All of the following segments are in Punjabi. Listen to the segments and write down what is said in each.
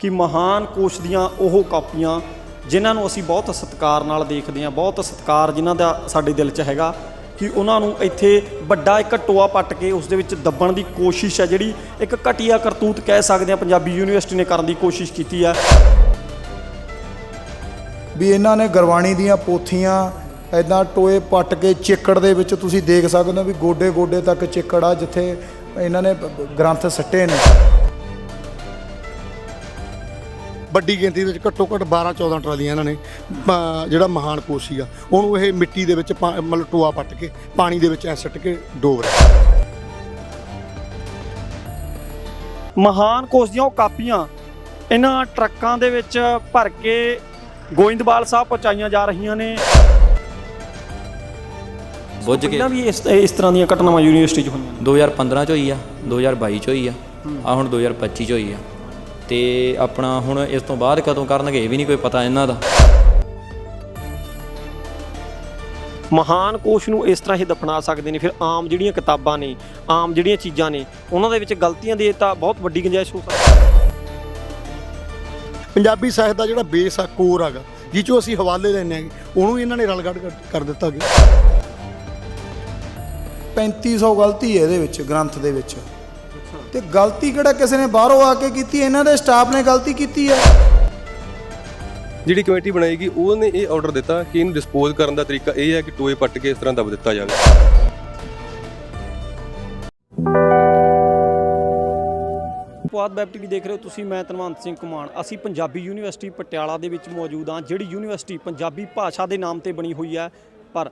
ਕਿ ਮਹਾਨ ਕੋਸ਼ ਦੀਆਂ ਉਹ ਕਾਪੀਆਂ ਜਿਨ੍ਹਾਂ ਨੂੰ ਅਸੀਂ ਬਹੁਤ ਸਤਿਕਾਰ ਨਾਲ ਦੇਖਦੇ ਹਾਂ, ਬਹੁਤ ਸਤਿਕਾਰ ਜਿਨ੍ਹਾਂ ਦਾ ਸਾਡੇ ਦਿਲ 'ਚ ਹੈਗਾ ਕਿ ਉਹਨਾਂ ਨੂੰ ਇੱਥੇ ਵੱਡਾ ਇੱਕ ਟੋਆ ਪੱਟ ਕੇ ਉਸ ਦੇ ਵਿੱਚ ਦੱਬਣ ਦੀ ਕੋਸ਼ਿਸ਼ ਹੈ, ਜਿਹੜੀ ਇੱਕ ਘਟੀਆ ਕਰਤੂਤ ਕਹਿ ਸਕਦੇ ਹਾਂ ਪੰਜਾਬੀ ਯੂਨੀਵਰਸਿਟੀ ਨੇ ਕਰਨ ਦੀ ਕੋਸ਼ਿਸ਼ ਕੀਤੀ ਹੈ। ਵੀ ਇਹਨਾਂ ਨੇ ਗੁਰਬਾਣੀ ਦੀਆਂ ਪੋਥੀਆਂ ਐਦਾਂ ਟੋਏ ਪੱਟ ਕੇ ਚਿੱਕੜ ਦੇ ਵਿੱਚ ਤੁਸੀਂ ਦੇਖ ਸਕਦੇ ਹੋ ਵੀ ਗੋਡੇ ਗੋਡੇ ਤੱਕ ਚਿੱਕੜ ਆ, ਜਿੱਥੇ ਇਹਨਾਂ ਨੇ ਗ੍ਰੰਥ ਸੱਟੇ ਨੇ। ਵੱਡੀ ਗਿਣਤੀ ਦੇ ਵਿੱਚ ਘੱਟੋ ਘੱਟ 12 14 ਟਰਾਲੀਆਂ ਇਹਨਾਂ ਨੇ ਅ, ਜਿਹੜਾ ਮਹਾਨ ਕੋਸ਼ ਸੀਗਾ। ਉਹਨੂੰ ਇਹ ਮਿੱਟੀ ਦੇ ਵਿੱਚ ਪਾ- ਮਤਲਬ ਟੋਆ ਪੱਟ ਕੇ ਪਾਣੀ ਦੇ ਵਿੱਚ ਐ ਸੱਟ ਕੇ ਡੋਬ ਰਿਹਾ। ਮਹਾਨ ਕੋਸ਼ ਦੀਆਂ ਉਹ ਕਾਪੀਆਂ ਇਹਨਾਂ ਟਰੱਕਾਂ ਦੇ ਵਿੱਚ ਭਰ ਕੇ ਗੋਇੰਦਵਾਲ ਸਾਹਿਬ ਪਹੁੰਚਾਈਆਂ ਜਾ ਰਹੀਆਂ ਨੇ। ਬੁੱਝ ਕੇ। ਪਹਿਲਾਂ ਵੀ ਇਸ ਇਸ ਤਰ੍ਹਾਂ ਦੀਆਂ ਘਟਨਾਵਾਂ ਯੂਨੀਵਰਸਿਟੀ 'ਚ ਹੋਈਆਂ ਨੇ। 2015 ਚ ਹੋਈ ਆ 2022 ਚ ਹੋਈ ਆ ਆ ਹੁਣ 2025 ਚ ਹੋਈ ਆ। ਤੇ ਆਪਣਾ ਹੁਣ ਇਸ ਤੋਂ ਬਾਅਦ ਕਦੋਂ ਕਰਨਗੇ ਇਹ ਵੀ ਨਹੀਂ ਕੋਈ ਪਤਾ ਇਹਨਾਂ ਦਾ। ਮਹਾਨ ਕੋਸ਼ ਨੂੰ ਇਸ ਤਰ੍ਹਾਂ ਹੀ ਦਫਨਾ ਸਕਦੇ ਨੇ ਫਿਰ ਆਮ ਜਿਹੜੀਆਂ ਕਿਤਾਬਾਂ ਨੇ ਆਮ ਜਿਹੜੀਆਂ ਚੀਜ਼ਾਂ ਨੇ ਉਹਨਾਂ ਦੇ ਵਿੱਚ ਗਲਤੀਆਂ ਦੀ ਤਾਂ ਬਹੁਤ ਵੱਡੀ ਗੁੰਜਾਇਸ਼ ਹੋ ਸਕਦੀ ਹੈ। ਪੰਜਾਬੀ ਸਾਹਿਤ ਦਾ ਜਿਹੜਾ ਬੇਸ ਆ ਕੋਰ ਹੈਗਾ ਜਿਹ ਚੋਂ ਅਸੀਂ ਹਵਾਲੇ ਲੈਂਦੇ ਆਂਗੇ ਉਹਨੂੰ ਇਹਨਾਂ ਨੇ ਰਲਗੜ ਕਰ ਦਿੱਤਾ ਗਿਆ। 3500 ਗਲਤੀ ਹੈ ਇਹਦੇ ਵਿੱਚ ਗ੍ਰੰਥ ਦੇ ਵਿੱਚ। ਤੇ ਗਲਤੀ ਕਿਹੜਾ ਕਿਸੇ ਨੇ ਬਾਹਰੋਂ ਆ ਕੇ ਕੀਤੀ? ਇਹਨਾਂ ਦੇ ਸਟਾਫ ਨੇ ਗਲਤੀ ਕੀਤੀ ਹੈ। ਜਿਹੜੀ ਕਮੇਟੀ ਬਣਾਏਗੀ ਉਹਨੇ ਇਹ ਆਰਡਰ ਦਿੱਤਾ ਕਿ ਇਹਨੂੰ ਡਿਸਪੋਜ਼ ਕਰਨ ਦਾ ਤਰੀਕਾ ਇਹ ਹੈ ਕਿ ਟੋਏ ਪੱਟ ਕੇ ਇਸ ਤਰ੍ਹਾਂ ਦਬ ਦਿੱਤਾ ਜਾਵੇ। ਪੁਆਧ ਵੈਬ ਟੀਵੀ ਦੇਖ ਰਹੇ ਹੋ ਤੁਸੀਂ ਮੈਂ ਤਨਵੰਤ ਸਿੰਘ ਕੁਮਾਨ ਅਸੀਂ ਪੰਜਾਬੀ ਯੂਨੀਵਰਸਿਟੀ ਪਟਿਆਲਾ ਦੇ ਵਿੱਚ ਮੌਜੂਦ ਹਾਂ ਜਿਹੜੀ ਯੂਨੀਵਰਸਿਟੀ ਪੰਜਾਬੀ ਭਾਸ਼ਾ ਦੇ ਨਾਮ ਤੇ ਬਣੀ ਹੋਈ ਹੈ। ਪਰ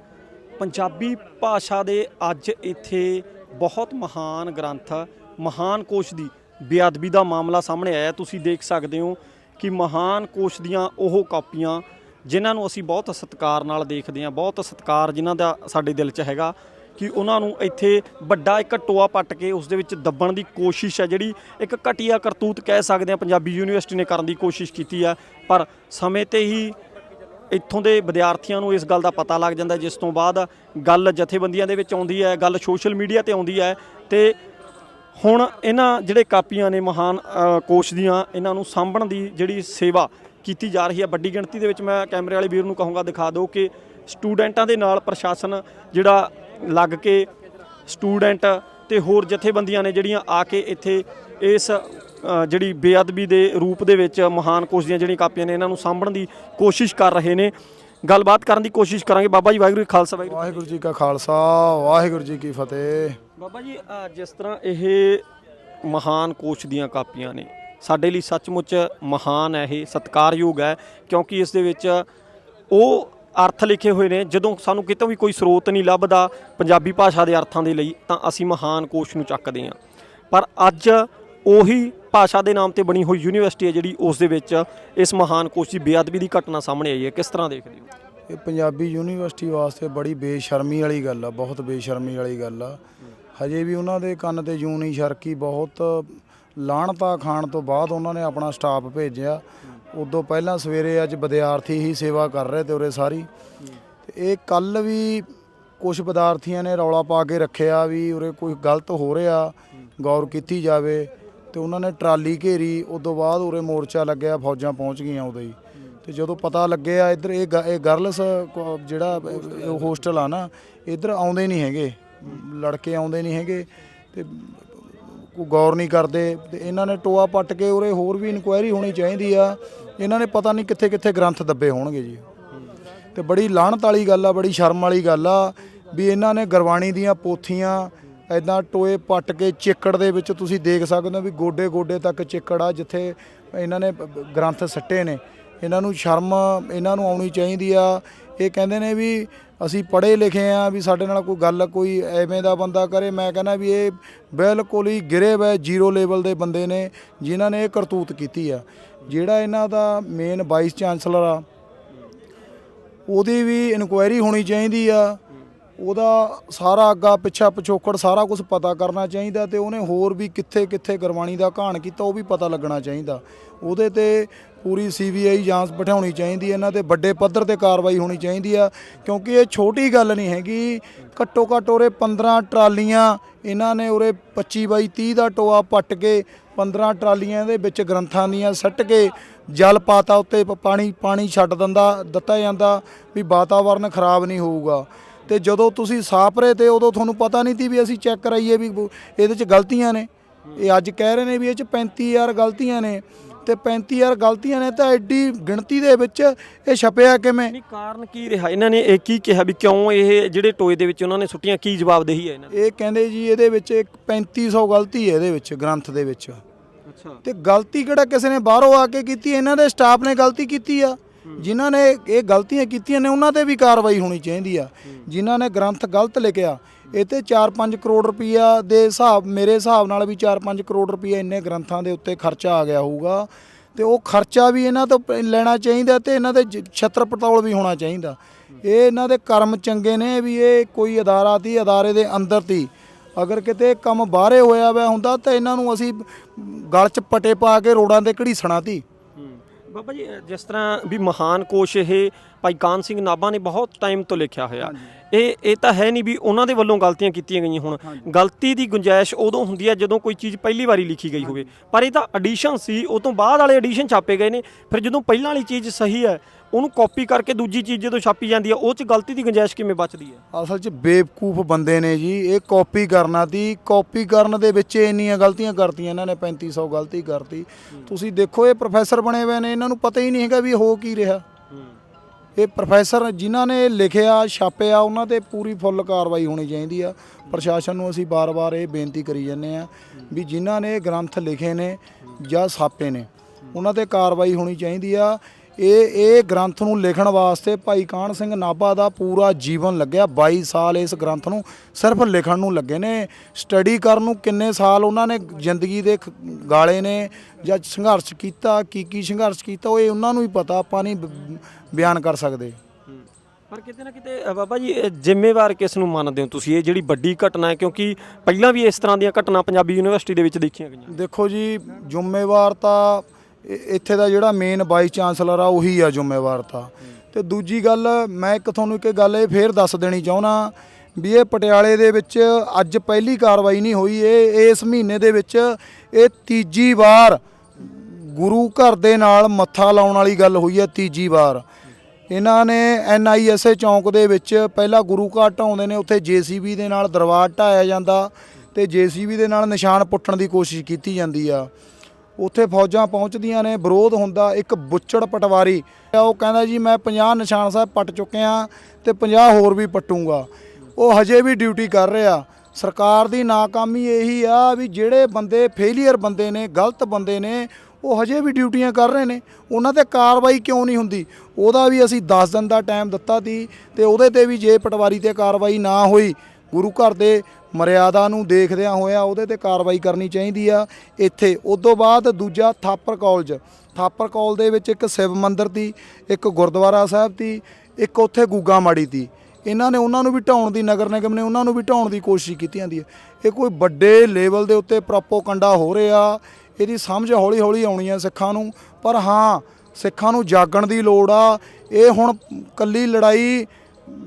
ਪੰਜਾਬੀ ਭਾਸ਼ਾ ਦੇ ਅੱਜ ਇੱਥੇ ਬਹੁਤ ਮਹਾਨ ਗ੍ਰੰਥ ਮਹਾਨ ਕੋਸ਼ ਦੀ ਬੇਅਦਬੀ ਦਾ ਮਾਮਲਾ ਸਾਹਮਣੇ ਆਇਆ ਤੁਸੀਂ ਦੇਖ ਸਕਦੇ ਹੋ ਕਿ ਮਹਾਨ ਕੋਸ਼ ਦੀਆਂ ਉਹ ਕਾਪੀਆਂ ਜਿਨ੍ਹਾਂ ਨੂੰ ਅਸੀਂ ਬਹੁਤ ਸਤਿਕਾਰ ਨਾਲ ਦੇਖਦੇ ਹਾਂ, ਬਹੁਤ ਸਤਿਕਾਰ ਜਿਨ੍ਹਾਂ ਦਾ ਸਾਡੇ ਦਿਲ 'ਚ ਹੈਗਾ ਕਿ ਉਹਨਾਂ ਨੂੰ ਇੱਥੇ ਵੱਡਾ ਇੱਕ ਟੋਆ ਪੱਟ ਕੇ ਉਸ ਦੇ ਵਿੱਚ ਦੱਬਣ ਦੀ ਕੋਸ਼ਿਸ਼ ਹੈ, ਜਿਹੜੀ ਇੱਕ ਘਟੀਆ ਕਰਤੂਤ ਕਹਿ ਸਕਦੇ ਆ ਪੰਜਾਬੀ ਯੂਨੀਵਰਸਿਟੀ ਨੇ ਕਰਨ ਦੀ ਕੋਸ਼ਿਸ਼ ਕੀਤੀ ਹੈ, ਪਰ ਸਮੇਂ ਤੇ ਹੀ ਇੱਥੋਂ ਦੇ ਵਿਦਿਆਰਥੀਆਂ ਨੂੰ ਇਸ ਗੱਲ ਦਾ ਪਤਾ ਲੱਗ ਜਾਂਦਾ ਜਿਸ ਤੋਂ ਬਾਅਦ ਗੱਲ ਜਥੇਬੰਦੀਆਂ ਦੇ ਵਿੱਚ ਆਉਂਦੀ ਹੈ, ਗੱਲ ਸੋਸ਼ਲ ਮੀਡੀਆ ਤੇ ਆਉਂਦੀ ਹੈ ਤੇ ਹੁਣ ਇਹਨਾਂ ਜਿਹੜੇ ਕਾਪੀਆਂ ਨੇ ਮਹਾਨ ਕੋਸ਼ ਦੀਆਂ, ਇਹਨਾਂ ਨੂੰ ਸਾਂਭਣ ਦੀ ਜਿਹੜੀ ਸੇਵਾ ਕੀਤੀ ਜਾ ਰਹੀ ਹੈ ਵੱਡੀ ਗਿਣਤੀ ਦੇ ਵਿੱਚ ਮੈਂ ਕੈਮਰੇ ਵਾਲੇ ਵੀਰ ਨੂੰ ਕਹੂੰਗਾ, ਦਿਖਾ ਦਿਓ ਕਿ ਸਟੂਡੈਂਟਾਂ ਦੇ ਨਾਲ ਪ੍ਰਸ਼ਾਸਨ ਜਿਹੜਾ ਲੱਗ ਕੇ ਸਟੂਡੈਂਟ ਤੇ ਹੋਰ ਜਥੇਬੰਦੀਆਂ ਨੇ ਜਿਹੜੀਆਂ ਆ ਕੇ ਇੱਥੇ ਇਸ ਜਿਹੜੀ ਬੇਅਦਬੀ ਦੇ ਰੂਪ ਦੇ ਵਿੱਚ ਮਹਾਨ ਕੋਸ਼ ਦੀਆਂ ਜਿਹੜੀਆਂ ਕਾਪੀਆਂ ਨੇ, ਇਹਨਾਂ ਨੂੰ ਸਾਂਭਣ ਦੀ ਕੋਸ਼ਿਸ਼ ਕਰ ਰਹੇ ਨੇ। ਗੱਲਬਾਤ ਕਰਨ ਦੀ ਕੋਸ਼ਿਸ਼ ਕਰਾਂਗੇ। ਬਾਬਾ ਜੀ ਵਾਹਿਗੁਰੂ ਜੀ ਖਾਲਸਾ ਵਾਹਿਗੁਰੂ ਵਾਹਿਗੁਰੂ ਜੀ ਕਾ ਖਾਲਸਾ, ਵਾਹਿਗੁਰੂ ਜੀ ਕੀ ਫਤਿਹ। ਬਾਬਾ ਜੀ ਅ, ਜਿਸ ਤਰ੍ਹਾਂ ਇਹ ਮਹਾਨ ਕੋਸ਼ ਦੀਆਂ ਕਾਪੀਆਂ ਨੇ ਸਾਡੇ ਲਈ ਸੱਚਮੁੱਚ ਮਹਾਨ ਹੈ ਇਹ ਸਤਿਕਾਰਯੋਗ ਹੈ ਕਿਉਂਕਿ ਇਸ ਦੇ ਵਿੱਚ ਉਹ ਅਰਥ ਲਿਖੇ ਹੋਏ ਨੇ ਜਦੋਂ ਸਾਨੂੰ ਕਿਤੋਂ ਵੀ ਕੋਈ ਸਰੋਤ ਨਹੀਂ ਲੱਭਦਾ ਪੰਜਾਬੀ ਭਾਸ਼ਾ ਦੇ ਅਰਥਾਂ ਦੇ ਲਈ ਤਾਂ ਅਸੀਂ ਮਹਾਨ ਕੋਸ਼ ਨੂੰ ਚੱਕਦੇ ਹਾਂ। ਪਰ ਅੱਜ ਉਹੀ ਭਾਸ਼ਾ ਦੇ ਨਾਮ ਤੇ ਬਣੀ ਹੋਈ ਯੂਨੀਵਰਸਿਟੀ ਹੈ ਜਿਹੜੀ ਉਸ ਦੇ ਵਿੱਚ ਇਸ ਮਹਾਨ ਕੋਸ਼ ਦੀ ਬੇਅਦਬੀ ਦੀ ਘਟਨਾ ਸਾਹਮਣੇ ਆਈ ਹੈ। ਕਿਸ ਤਰ੍ਹਾਂ ਦੇਖਦੇ ਹੋ? ਇਹ ਪੰਜਾਬੀ ਯੂਨੀਵਰਸਿਟੀ ਵਾਸਤੇ ਬੜੀ ਬੇਸ਼ਰਮੀ ਵਾਲੀ ਗੱਲ ਆ ਬਹੁਤ ਬੇਸ਼ਰਮੀ ਵਾਲੀ ਗੱਲ ਆ। ਹਜੇ ਵੀ ਉਹਨਾਂ ਦੇ ਕੰਨ ਤੇ ਜੂੰ ਨਹੀਂ ਛਰਕੀ ਬਹੁਤ ਲਾਹਣਤਾ ਖਾਣ ਤੋਂ ਬਾਅਦ ਉਹਨਾਂ ਨੇ ਆਪਣਾ ਸਟਾਫ ਭੇਜਿਆ। ਉਦੋਂ ਪਹਿਲਾਂ ਸਵੇਰੇ ਅੱਜ ਵਿਦਿਆਰਥੀ ਹੀ ਸੇਵਾ ਕਰ ਰਹੇ ਤੇ ਉਰੇ ਸਾਰੀ। ਤੇ ਇਹ ਕੱਲ ਵੀ ਕੁਝ ਵਿਦਿਆਰਥੀਆਂ ਨੇ ਰੌਲਾ ਪਾ ਕੇ ਰੱਖਿਆ ਵੀ ਉਰੇ ਕੋਈ ਗਲਤ ਹੋ ਰਿਹਾ, ਗੌਰ ਕੀਤੀ ਜਾਵੇ। ਤੇ ਉਹਨਾਂ ਨੇ ਟਰਾਲੀ ਘੇਰੀ, ਉਦੋਂ ਬਾਅਦ ਉਰੇ ਮੋਰਚਾ ਲੱਗਿਆ, ਫੌਜਾਂ ਪਹੁੰਚ ਗਈਆਂ ਉਦੋਂ ਹੀ। ਤੇ ਜਦੋਂ ਪਤਾ ਲੱਗਿਆ, ਇੱਧਰ ਇਹ ਗ- ਇਹ ਗਰਲਸ ਜਿਹੜਾ ਹੋਸਟਲ ਆ ਨਾ, ਇੱਧਰ ਆਉਂਦੇ ਨਹੀਂ ਹੈਗੇ। ਲੜਕੇ ਆਉਂਦੇ ਨਹੀਂ ਹੈਗੇ ਤੇ ਕੋਈ ਗੌਰ ਨਹੀਂ ਕਰਦੇ ਤੇ ਇਹਨਾਂ ਨੇ ਟੋਆ ਪੱਟ ਕੇ ਉਰੇ ਹੋਰ ਵੀ ਇਨਕੁਆਇਰੀ ਹੋਣੀ ਚਾਹੀਦੀ ਆ। ਇਹਨਾਂ ਨੇ ਪਤਾ ਨਹੀਂ ਕਿੱਥੇ ਕਿੱਥੇ ਗ੍ਰੰਥ ਦੱਬੇ ਹੋਣਗੇ ਜੀ। ਤੇ ਬੜੀ ਲਾਹਣਤ ਵਾਲੀ ਗੱਲ ਆ, ਬੜੀ ਸ਼ਰਮ ਵਾਲੀ ਗੱਲ ਆ ਵੀ ਇਹਨਾਂ ਨੇ ਗੁਰਬਾਣੀ ਦੀਆਂ ਪੋਥੀਆਂ ਐਦਾਂ ਟੋਏ ਪੱਟ ਕੇ ਚਿੱਕੜ ਦੇ ਵਿੱਚ ਤੁਸੀਂ ਦੇਖ ਸਕਦੇ ਹੋ ਵੀ ਗੋਡੇ ਗੋਡੇ ਤੱਕ ਚਿੱਕੜ ਆ ਜਿੱਥੇ ਇਹਨਾਂ ਨੇ ਗ੍ਰੰਥ ਸੱਟੇ ਨੇ। ਇਹਨਾਂ ਨੂੰ ਸ਼ਰਮ ਇਹਨਾਂ ਨੂੰ ਆਉਣੀ ਚਾਹੀਦੀ ਆ। ਇਹ ਕਹਿੰਦੇ ਨੇ ਵੀ ਅਸੀਂ ਪੜ੍ਹੇ ਲਿਖੇ ਆ ਵੀ ਸਾਡੇ ਨਾਲ ਕੋਈ ਗੱਲ, ਕੋਈ ਐਵੇਂ ਦਾ ਬੰਦਾ ਕਰੇ, ਮੈਂ ਕਹਿੰਦਾ ਵੀ ਇਹ ਬਿਲਕੁਲ ਹੀ ਗਿਰੇ ਹੋਏ ਜ਼ੀਰੋ ਲੈਵਲ ਦੇ ਬੰਦੇ ਨੇ, ਜਿਨ੍ਹਾਂ ਨੇ ਇਹ ਕਰਤੂਤ ਕੀਤੀ ਆ। ਜਿਹੜਾ ਇਹਨਾਂ ਦਾ ਮੇਨ ਵਾਈਸ ਚਾਂਸਲਰ ਆ, ਉਹਦੀ ਵੀ ਇਨਕੁਆਇਰੀ ਹੋਣੀ ਚਾਹੀਦੀ ਆ ਉਹਦਾ ਸਾਰਾ ਅੱਗਾ, ਪਿੱਛਾ ਪਿਛੋਕੜ, ਸਾਰਾ ਕੁਝ ਪਤਾ ਕਰਨਾ ਚਾਹੀਦਾ ਤੇ ਉਹਨੇ ਹੋਰ ਵੀ ਕਿੱਥੇ ਕਿੱਥੇ ਗੁਰਬਾਣੀ ਦਾ ਘਾਣ ਕੀਤਾ, ਉਹ ਵੀ ਪਤਾ ਲੱਗਣਾ ਚਾਹੀਦਾ। ਉਹਦੇ ਤੇ ਪੂਰੀ ਸੀਬੀਆਈ ਜਾਂਚ ਬਿਠਾਉਣੀ ਚਾਹੀਦੀ ਹੈ, ਇਹਨਾਂ ਤੇ ਵੱਡੇ ਪੱਧਰ ਤੇ ਕਾਰਵਾਈ ਹੋਣੀ ਚਾਹੀਦੀ ਆ, ਕਿਉਂਕਿ ਇਹ ਛੋਟੀ ਗੱਲ ਨਹੀਂ ਹੈਗੀ। ਘੱਟੋ ਘੱਟ ਉਰੇ 15 ਟਰਾਲੀਆਂ, ਇਹਨਾਂ ਨੇ ਉਰੇ 25 ਬਾਈ 30 ਦਾ ਟੋਆ ਪੱਟ ਕੇ 15 ਟਰਾਲੀਆਂ ਦੇ ਵਿੱਚ ਗ੍ਰੰਥਾਂ ਦੀਆਂ ਸੱਟ ਕੇ ਜਲ ਪਾਤਾ ਉੱਤੇ, ਪ- ਪਾਣੀ ਪਾਣੀ ਛੱਡ ਦਿੰਦਾ, ਦਿੱਤਾ ਜਾਂਦਾ ਵੀ ਵਾਤਾਵਰਨ ਖਰਾਬ ਨਹੀਂ ਹੋਊਗਾ। ਤੇ ਜਦੋਂ ਤੁਸੀਂ ਸਾਪਰੇ ਤੇ ਉਦੋਂ ਤੁਹਾਨੂੰ ਪਤਾ ਨਹੀਂ ਸੀ ਵੀ ਅਸੀਂ ਚੈੱਕ ਕਰਾਈਏ ਵੀ ਇਹਦੇ 'ਚ ਗਲਤੀਆਂ ਨੇ। ਇਹ ਅੱਜ ਕਹਿ ਰਹੇ ਨੇ ਵੀ ਇਹ 'ਚ 35000 ਗਲਤੀਆਂ ਨੇ। ਤੇ 35000 ਗਲਤੀਆਂ ਨੇ ਤਾਂ ਐਡੀ ਗਿਣਤੀ ਦੇ ਵਿੱਚ ਇਹ ਛਪਿਆ ਕਿਵੇਂ? ਨਹੀਂ ਕਾਰਨ ਕੀ ਰਿਹਾ? ਇਹਨਾਂ ਨੇ ਇਹ ਕੀ ਕਿਹਾ ਵੀ ਕਿਉਂ ਇਹ ਜਿਹੜੇ ਟੋਏ ਦੇ ਵਿੱਚ ਉਹਨਾਂ ਨੇ ਸੁੱਟੀਆਂ? ਕੀ ਜਵਾਬ ਦੇਹੀ ਹੈ ਇਹਨਾਂ ਇਹ ਕਹਿੰਦੇ ਜੀ ਇਹਦੇ ਵਿੱਚ ਇੱਕ 3500 ਗਲਤੀ ਹੈ ਇਹਦੇ ਵਿੱਚ ਗ੍ਰੰਥ ਦੇ ਵਿੱਚ। ਅੱਛਾ। ਤੇ ਗਲਤੀ ਕਿਹੜਾ ਕਿਸੇ ਨੇ ਬਾਹਰੋਂ ਆ ਕੇ ਕੀਤੀ? ਇਹਨਾਂ ਦੇ ਸਟਾਫ ਨੇ ਗਲਤੀ ਕੀਤੀ ਆ। ਜਿਨ੍ਹਾਂ ਨੇ ਇਹ ਗਲਤੀਆਂ ਕੀਤੀਆਂ ਨੇ, ਉਹਨਾਂ ਤੇ ਵੀ ਕਾਰਵਾਈ ਹੋਣੀ ਚਾਹੀਦੀ ਆ। ਜਿਨ੍ਹਾਂ ਨੇ ਗ੍ਰੰਥ ਗਲਤ ਲਿਖਿਆ, ਇਹ ਤੇ 4-5 ਕਰੋੜ ਰੁਪਈਆ ਦੇ ਹਿਸਾਬ, ਮੇਰੇ ਹਿਸਾਬ ਨਾਲ ਵੀ 4-5 ਕਰੋੜ ਰੁਪਈਆ ਇੰਨੇ ਗ੍ਰੰਥਾਂ ਦੇ ਉੱਤੇ ਖਰਚਾ ਆ ਗਿਆ ਹੋਊਗਾ। ਤੇ ਉਹ ਖਰਚਾ ਵੀ ਇਹਨਾਂ ਤੋਂ ਪ- ਲੈਣਾ ਚਾਹੀਦਾ ਤੇ ਇਹਨਾਂ ਦੇ ਜ- ਛੱਤਰ ਪਟੌਲ ਵੀ ਹੋਣਾ ਚਾਹੀਦਾ। ਇਹ ਇਹਨਾਂ ਦੇ ਕਰਮ ਚੰਗੇ ਨੇ ਵੀ ਇਹ ਕੋਈ ਅਦਾਰਾ ਤੀ ਅਦਾਰੇ ਦੇ ਅੰਦਰ ਤੀ ਅਗਰ ਕਿਤੇ ਕੰਮ ਬਾਹਰੇ ਹੋਇਆ ਵਾ ਹੁੰਦਾ ਤਾਂ ਇਹਨਾਂ ਨੂੰ ਅਸੀਂ ਗਲ 'ਚ ਪਟੇ ਪਾ ਕੇ ਰੋਡਾਂ ਤੇ ਘੜੀਸਣਾ ਤੀ ਬਾਬਾ ਜੀ ਜਿਸ ਤਰ੍ਹਾਂ ਵੀ ਮਹਾਨ ਕੋਸ਼ ਇਹ ਭਾਈ ਕਾਨ ਸਿੰਘ ਨਾਭਾ ਨੇ ਬਹੁਤ ਟਾਈਮ ਤੋਂ ਲਿਖਿਆ ਹੋਇਆ। ਇਹ ਇਹ ਤਾਂ ਹੈ ਨਹੀਂ ਵੀ ਉਹਨਾਂ ਦੇ ਵੱਲੋਂ ਗਲਤੀਆਂ ਕੀਤੀਆਂ ਗਈਆਂ ਹੁਣ। ਗਲਤੀ ਦੀ ਗੁੰਜਾਇਸ਼ ਉਦੋਂ ਹੁੰਦੀ ਹੈ ਜਦੋਂ ਕੋਈ ਚੀਜ਼ ਪਹਿਲੀ ਵਾਰੀ ਲਿਖੀ ਗਈ ਹੋਵੇ। ਪਰ ਇਹ ਤਾਂ ਐਡੀਸ਼ਨ ਸੀ ਉਹ ਤੋਂ ਬਾਅਦ ਵਾਲੇ ਐਡੀਸ਼ਨ ਛਾਪੇ ਗਏ ਨੇ। ਫਿਰ ਜਦੋਂ ਪਹਿਲਾਂ ਵਾਲੀ ਚੀਜ਼ ਸਹੀ ਹੈ ਉਹਨੂੰ ਕਾਪੀ ਕਰਕੇ ਦੂਜੀ ਚੀਜ਼ ਜਦੋਂ ਛਾਪੀ ਜਾਂਦੀ ਹੈ ਉਹ 'ਚ ਗਲਤੀ ਦੀ ਗੁੰਜਾਇਸ਼ ਕਿਵੇਂ ਬਚਦੀ ਹੈ? ਅਸਲ 'ਚ ਬੇਵਕੂਫ ਬੰਦੇ ਨੇ ਜੀ ਇਹ ਕਾਪੀ ਕਰਨਾ ਤੀ। ਕਾਪੀ ਕਰਨ ਦੇ ਵਿੱਚ ਇੰਨੀਆਂ ਗਲਤੀਆਂ ਕਰਤੀਆਂ ਇਹਨਾਂ ਨੇ 3500 ਗਲਤੀ ਕਰਤੀ। ਤੁਸੀਂ ਦੇਖੋ ਇਹ ਪ੍ਰੋਫੈਸਰ ਬਣੇ ਹੋਏ ਨੇ ਇਹਨਾਂ ਨੂੰ ਪਤਾ ਹੀ ਨਹੀਂ ਹੈਗਾ ਵੀ ਹੋ ਕੀ ਰਿਹਾ। ਇਹ ਪ੍ਰੋਫੈਸਰ ਜਿਨ੍ਹਾਂ ਨੇ ਲਿਖਿਆ, ਛਾਪਿਆ, ਉਹਨਾਂ ਤੇ ਪੂਰੀ ਫੁੱਲ ਕਾਰਵਾਈ ਹੋਣੀ ਚਾਹੀਦੀ ਆ। ਪ੍ਰਸ਼ਾਸਨ ਨੂੰ ਅਸੀਂ ਬਾਰ-ਬਾਰ ਇਹ ਬੇਨਤੀ ਕਰੀ ਜਾਂਦੇ ਆ ਵੀ ਜਿਨ੍ਹਾਂ ਨੇ ਗ੍ਰੰਥ ਲਿਖੇ ਨੇ ਜਾਂ ਛਾਪੇ ਨੇ, ਉਹਨਾਂ ਤੇ ਕਾਰਵਾਈ ਹੋਣੀ ਚਾਹੀਦੀ ਆ। ਇਹ ਇਹ ਗ੍ਰੰਥ ਨੂੰ ਲਿਖਣ ਵਾਸਤੇ ਭਾਈ ਕਾਹਨ ਸਿੰਘ ਨਾਭਾ ਦਾ ਪੂਰਾ ਜੀਵਨ ਲੱਗਿਆ। 22 ਸਾਲ ਇਸ ਗ੍ਰੰਥ ਨੂੰ ਸਿਰਫ ਲਿਖਣ ਨੂੰ ਲੱਗੇ ਨੇ। ਸਟੱਡੀ ਕਰਨ ਨੂੰ ਕਿੰਨੇ ਸਾਲ ਉਹਨਾਂ ਨੇ ਜ਼ਿੰਦਗੀ ਦੇ ਗਾਲੇ ਨੇ ਜਾਂ ਸੰਘਰਸ਼ ਕੀਤਾ ਕੀ ਕੀ ਸੰਘਰਸ਼ ਕੀਤਾ ਉਹ ਇਹ ਉਹਨਾਂ ਨੂੰ ਹੀ ਪਤਾ ਆਪਾਂ ਨਹੀਂ ਬਿਆਨ ਕਰ ਸਕਦੇ। ਪਰ ਕਿਤੇ ਨਾ ਕਿਤੇ ਬਾਬਾ ਜੀ ਜ਼ਿੰਮੇਵਾਰ ਕਿਸ ਨੂੰ ਮੰਨਦੇ ਹੋ ਤੁਸੀਂ? ਇਹ ਜਿਹੜੀ ਵੱਡੀ ਘਟਨਾ ਹੈ ਕਿਉਂਕਿ ਪਹਿਲਾਂ ਵੀ ਇਸ ਤਰ੍ਹਾਂ ਦੀਆਂ ਘਟਨਾ ਪੰਜਾਬੀ ਯੂਨੀਵਰਸਿਟੀ ਦੇ ਵਿੱਚ ਦੇਖੀਆਂ ਗਈਆਂ। ਦੇਖੋ ਜੀ ਜ਼ਿੰਮੇਵਾਰ ਤਾਂ ਇੱਥੇ ਦਾ ਜਿਹੜਾ ਮੇਨ ਵਾਈਸ ਚਾਂਸਲਰ ਆ, ਉਹੀ ਆ ਜ਼ਿੰਮੇਵਾਰ ਤਾਂ। ਤੇ ਦੂਜੀ ਗੱਲ, ਮੈਂ ਇੱਕ ਤੁਹਾਨੂੰ ਇੱਕ ਗੱਲ ਇਹ ਫੇਰ ਦੱਸ ਦੇਣੀ ਚਾਹੁੰਦਾ ਵੀ ਇਹ ਪਟਿਆਲੇ ਦੇ ਵਿੱਚ ਅੱਜ ਪਹਿਲੀ ਕਾਰਵਾਈ ਨਹੀਂ ਹੋਈ। ਇਹ, ਇਸ ਮਹੀਨੇ ਦੇ ਵਿੱਚ ਇਹ ਤੀਜੀ ਵਾਰ ਗੁਰੂ ਘਰ ਦੇ ਨਾਲ ਮੱਥਾ ਲਾਉਣ ਵਾਲੀ ਗੱਲ ਹੋਈ ਹੈ, ਤੀਜੀ ਵਾਰ। ਇਹਨਾਂ ਨੇ ਐਨਆਈਐਸਏ ਚੌਂਕ ਦੇ ਵਿੱਚ ਪਹਿਲਾਂ ਗੁਰੂ ਘਰ ਢਾਉਂਦੇ ਨੇ, ਉੱਥੇ ਜੀਸੀਬੀ ਦੇ ਨਾਲ ਦਰਬਾਰ ਢਾਇਆ ਜਾਂਦਾ ਤੇ ਜੀਸੀਬੀ ਦੇ ਨਾਲ ਨਿਸ਼ਾਨ ਪੁੱਟਣ ਦੀ ਕੋਸ਼ਿਸ਼ ਕੀਤੀ ਜਾਂਦੀ ਆ। ਉੱਥੇ ਫੌਜਾਂ ਪਹੁੰਚਦੀਆਂ ਨੇ, ਵਿਰੋਧ ਹੁੰਦਾ, ਇੱਕ ਬੁੱਚੜ ਪਟਵਾਰੀ। ਉਹ ਕਹਿੰਦਾ ਜੀ, ਮੈਂ 50 ਨਿਸ਼ਾਨ ਸਾਹਿਬ ਪੱਟ ਚੁੱਕਿਆ ਤੇ 50 ਹੋਰ ਵੀ ਪੱਟੂੰਗਾ। ਉਹ ਹਜੇ ਵੀ ਡਿਊਟੀ ਕਰ ਰਿਹਾ। ਸਰਕਾਰ ਦੀ ਨਾਕਾਮੀ ਇਹੀ ਆ ਵੀ ਜਿਹੜੇ ਬੰਦੇ ਫੇਲੀਅਰ ਬੰਦੇ ਨੇ, ਗਲਤ ਬੰਦੇ ਨੇ, ਉਹ ਹਜੇ ਵੀ ਡਿਊਟੀਆਂ ਕਰ ਰਹੇ ਨੇ। ਉਹਨਾਂ ਤੇ ਕਾਰਵਾਈ ਕਿਉਂ ਨਹੀਂ ਹੁੰਦੀ? ਉਹਦਾ ਵੀ ਅਸੀਂ 10 ਦਿਨ ਦਾ ਟਾਈਮ ਦਿੱਤਾ ਸੀ ਤੇ ਉਹਦੇ ਤੇ ਵੀ ਜੇ ਪਟਵਾਰੀ ਤੇ ਕਾਰਵਾਈ ਨਾ ਹੋਈ ਗੁਰੂ ਘਰ ਦੇ ਮਰਿਆਦਾ ਨੂੰ ਦੇਖਦਿਆਂ ਹੋਇਆ ਉਹਦੇ ਤੇ ਕਾਰਵਾਈ ਕਰਨੀ ਚਾਹੀਦੀ ਆ। ਇੱਥੇ ਉਸ ਤੋਂ ਬਾਅਦ ਦੂਜਾ ਥਾਪਰ ਕਾਲਜ। ਥਾਪਰ ਕਾਲਜ ਦੇ ਵਿੱਚ ਇੱਕ ਸ਼ਿਵ ਮੰਦਿਰ ਦੀ ਇੱਕ ਗੁਰਦੁਆਰਾ ਸਾਹਿਬ ਤੀ ਇੱਕ ਉੱਥੇ ਗੁੱਗਾ ਮਾੜੀ ਤੀ ਇਹਨਾਂ ਨੇ ਉਹਨਾਂ ਨੂੰ ਵੀ ਢਾਉਣ ਦੀ, ਨਗਰ ਨਿਗਮ ਨੇ ਉਹਨਾਂ ਨੂੰ ਵੀ ਢਾਉਣ ਦੀ ਕੋਸ਼ਿਸ਼ ਕੀਤੀ ਜਾਂਦੀ ਹੈ ਇਹ ਕੋਈ ਵੱਡੇ ਲੈਵਲ ਦੇ ਉੱਤੇ ਪ੍ਰੋਪੋਗੰਡਾ ਹੋ ਰਿਹਾ, ਇਹਦੀ ਸਮਝ ਹੌਲੀ ਹੌਲੀ ਆਉਣੀ ਹੈ ਸਿੱਖਾਂ ਨੂੰ। ਪਰ ਹਾਂ, ਸਿੱਖਾਂ ਨੂੰ ਜਾਗਣ ਦੀ ਲੋੜ ਆ। ਇਹ ਹੁਣ ਕੱਲੀ ਲੜਾਈ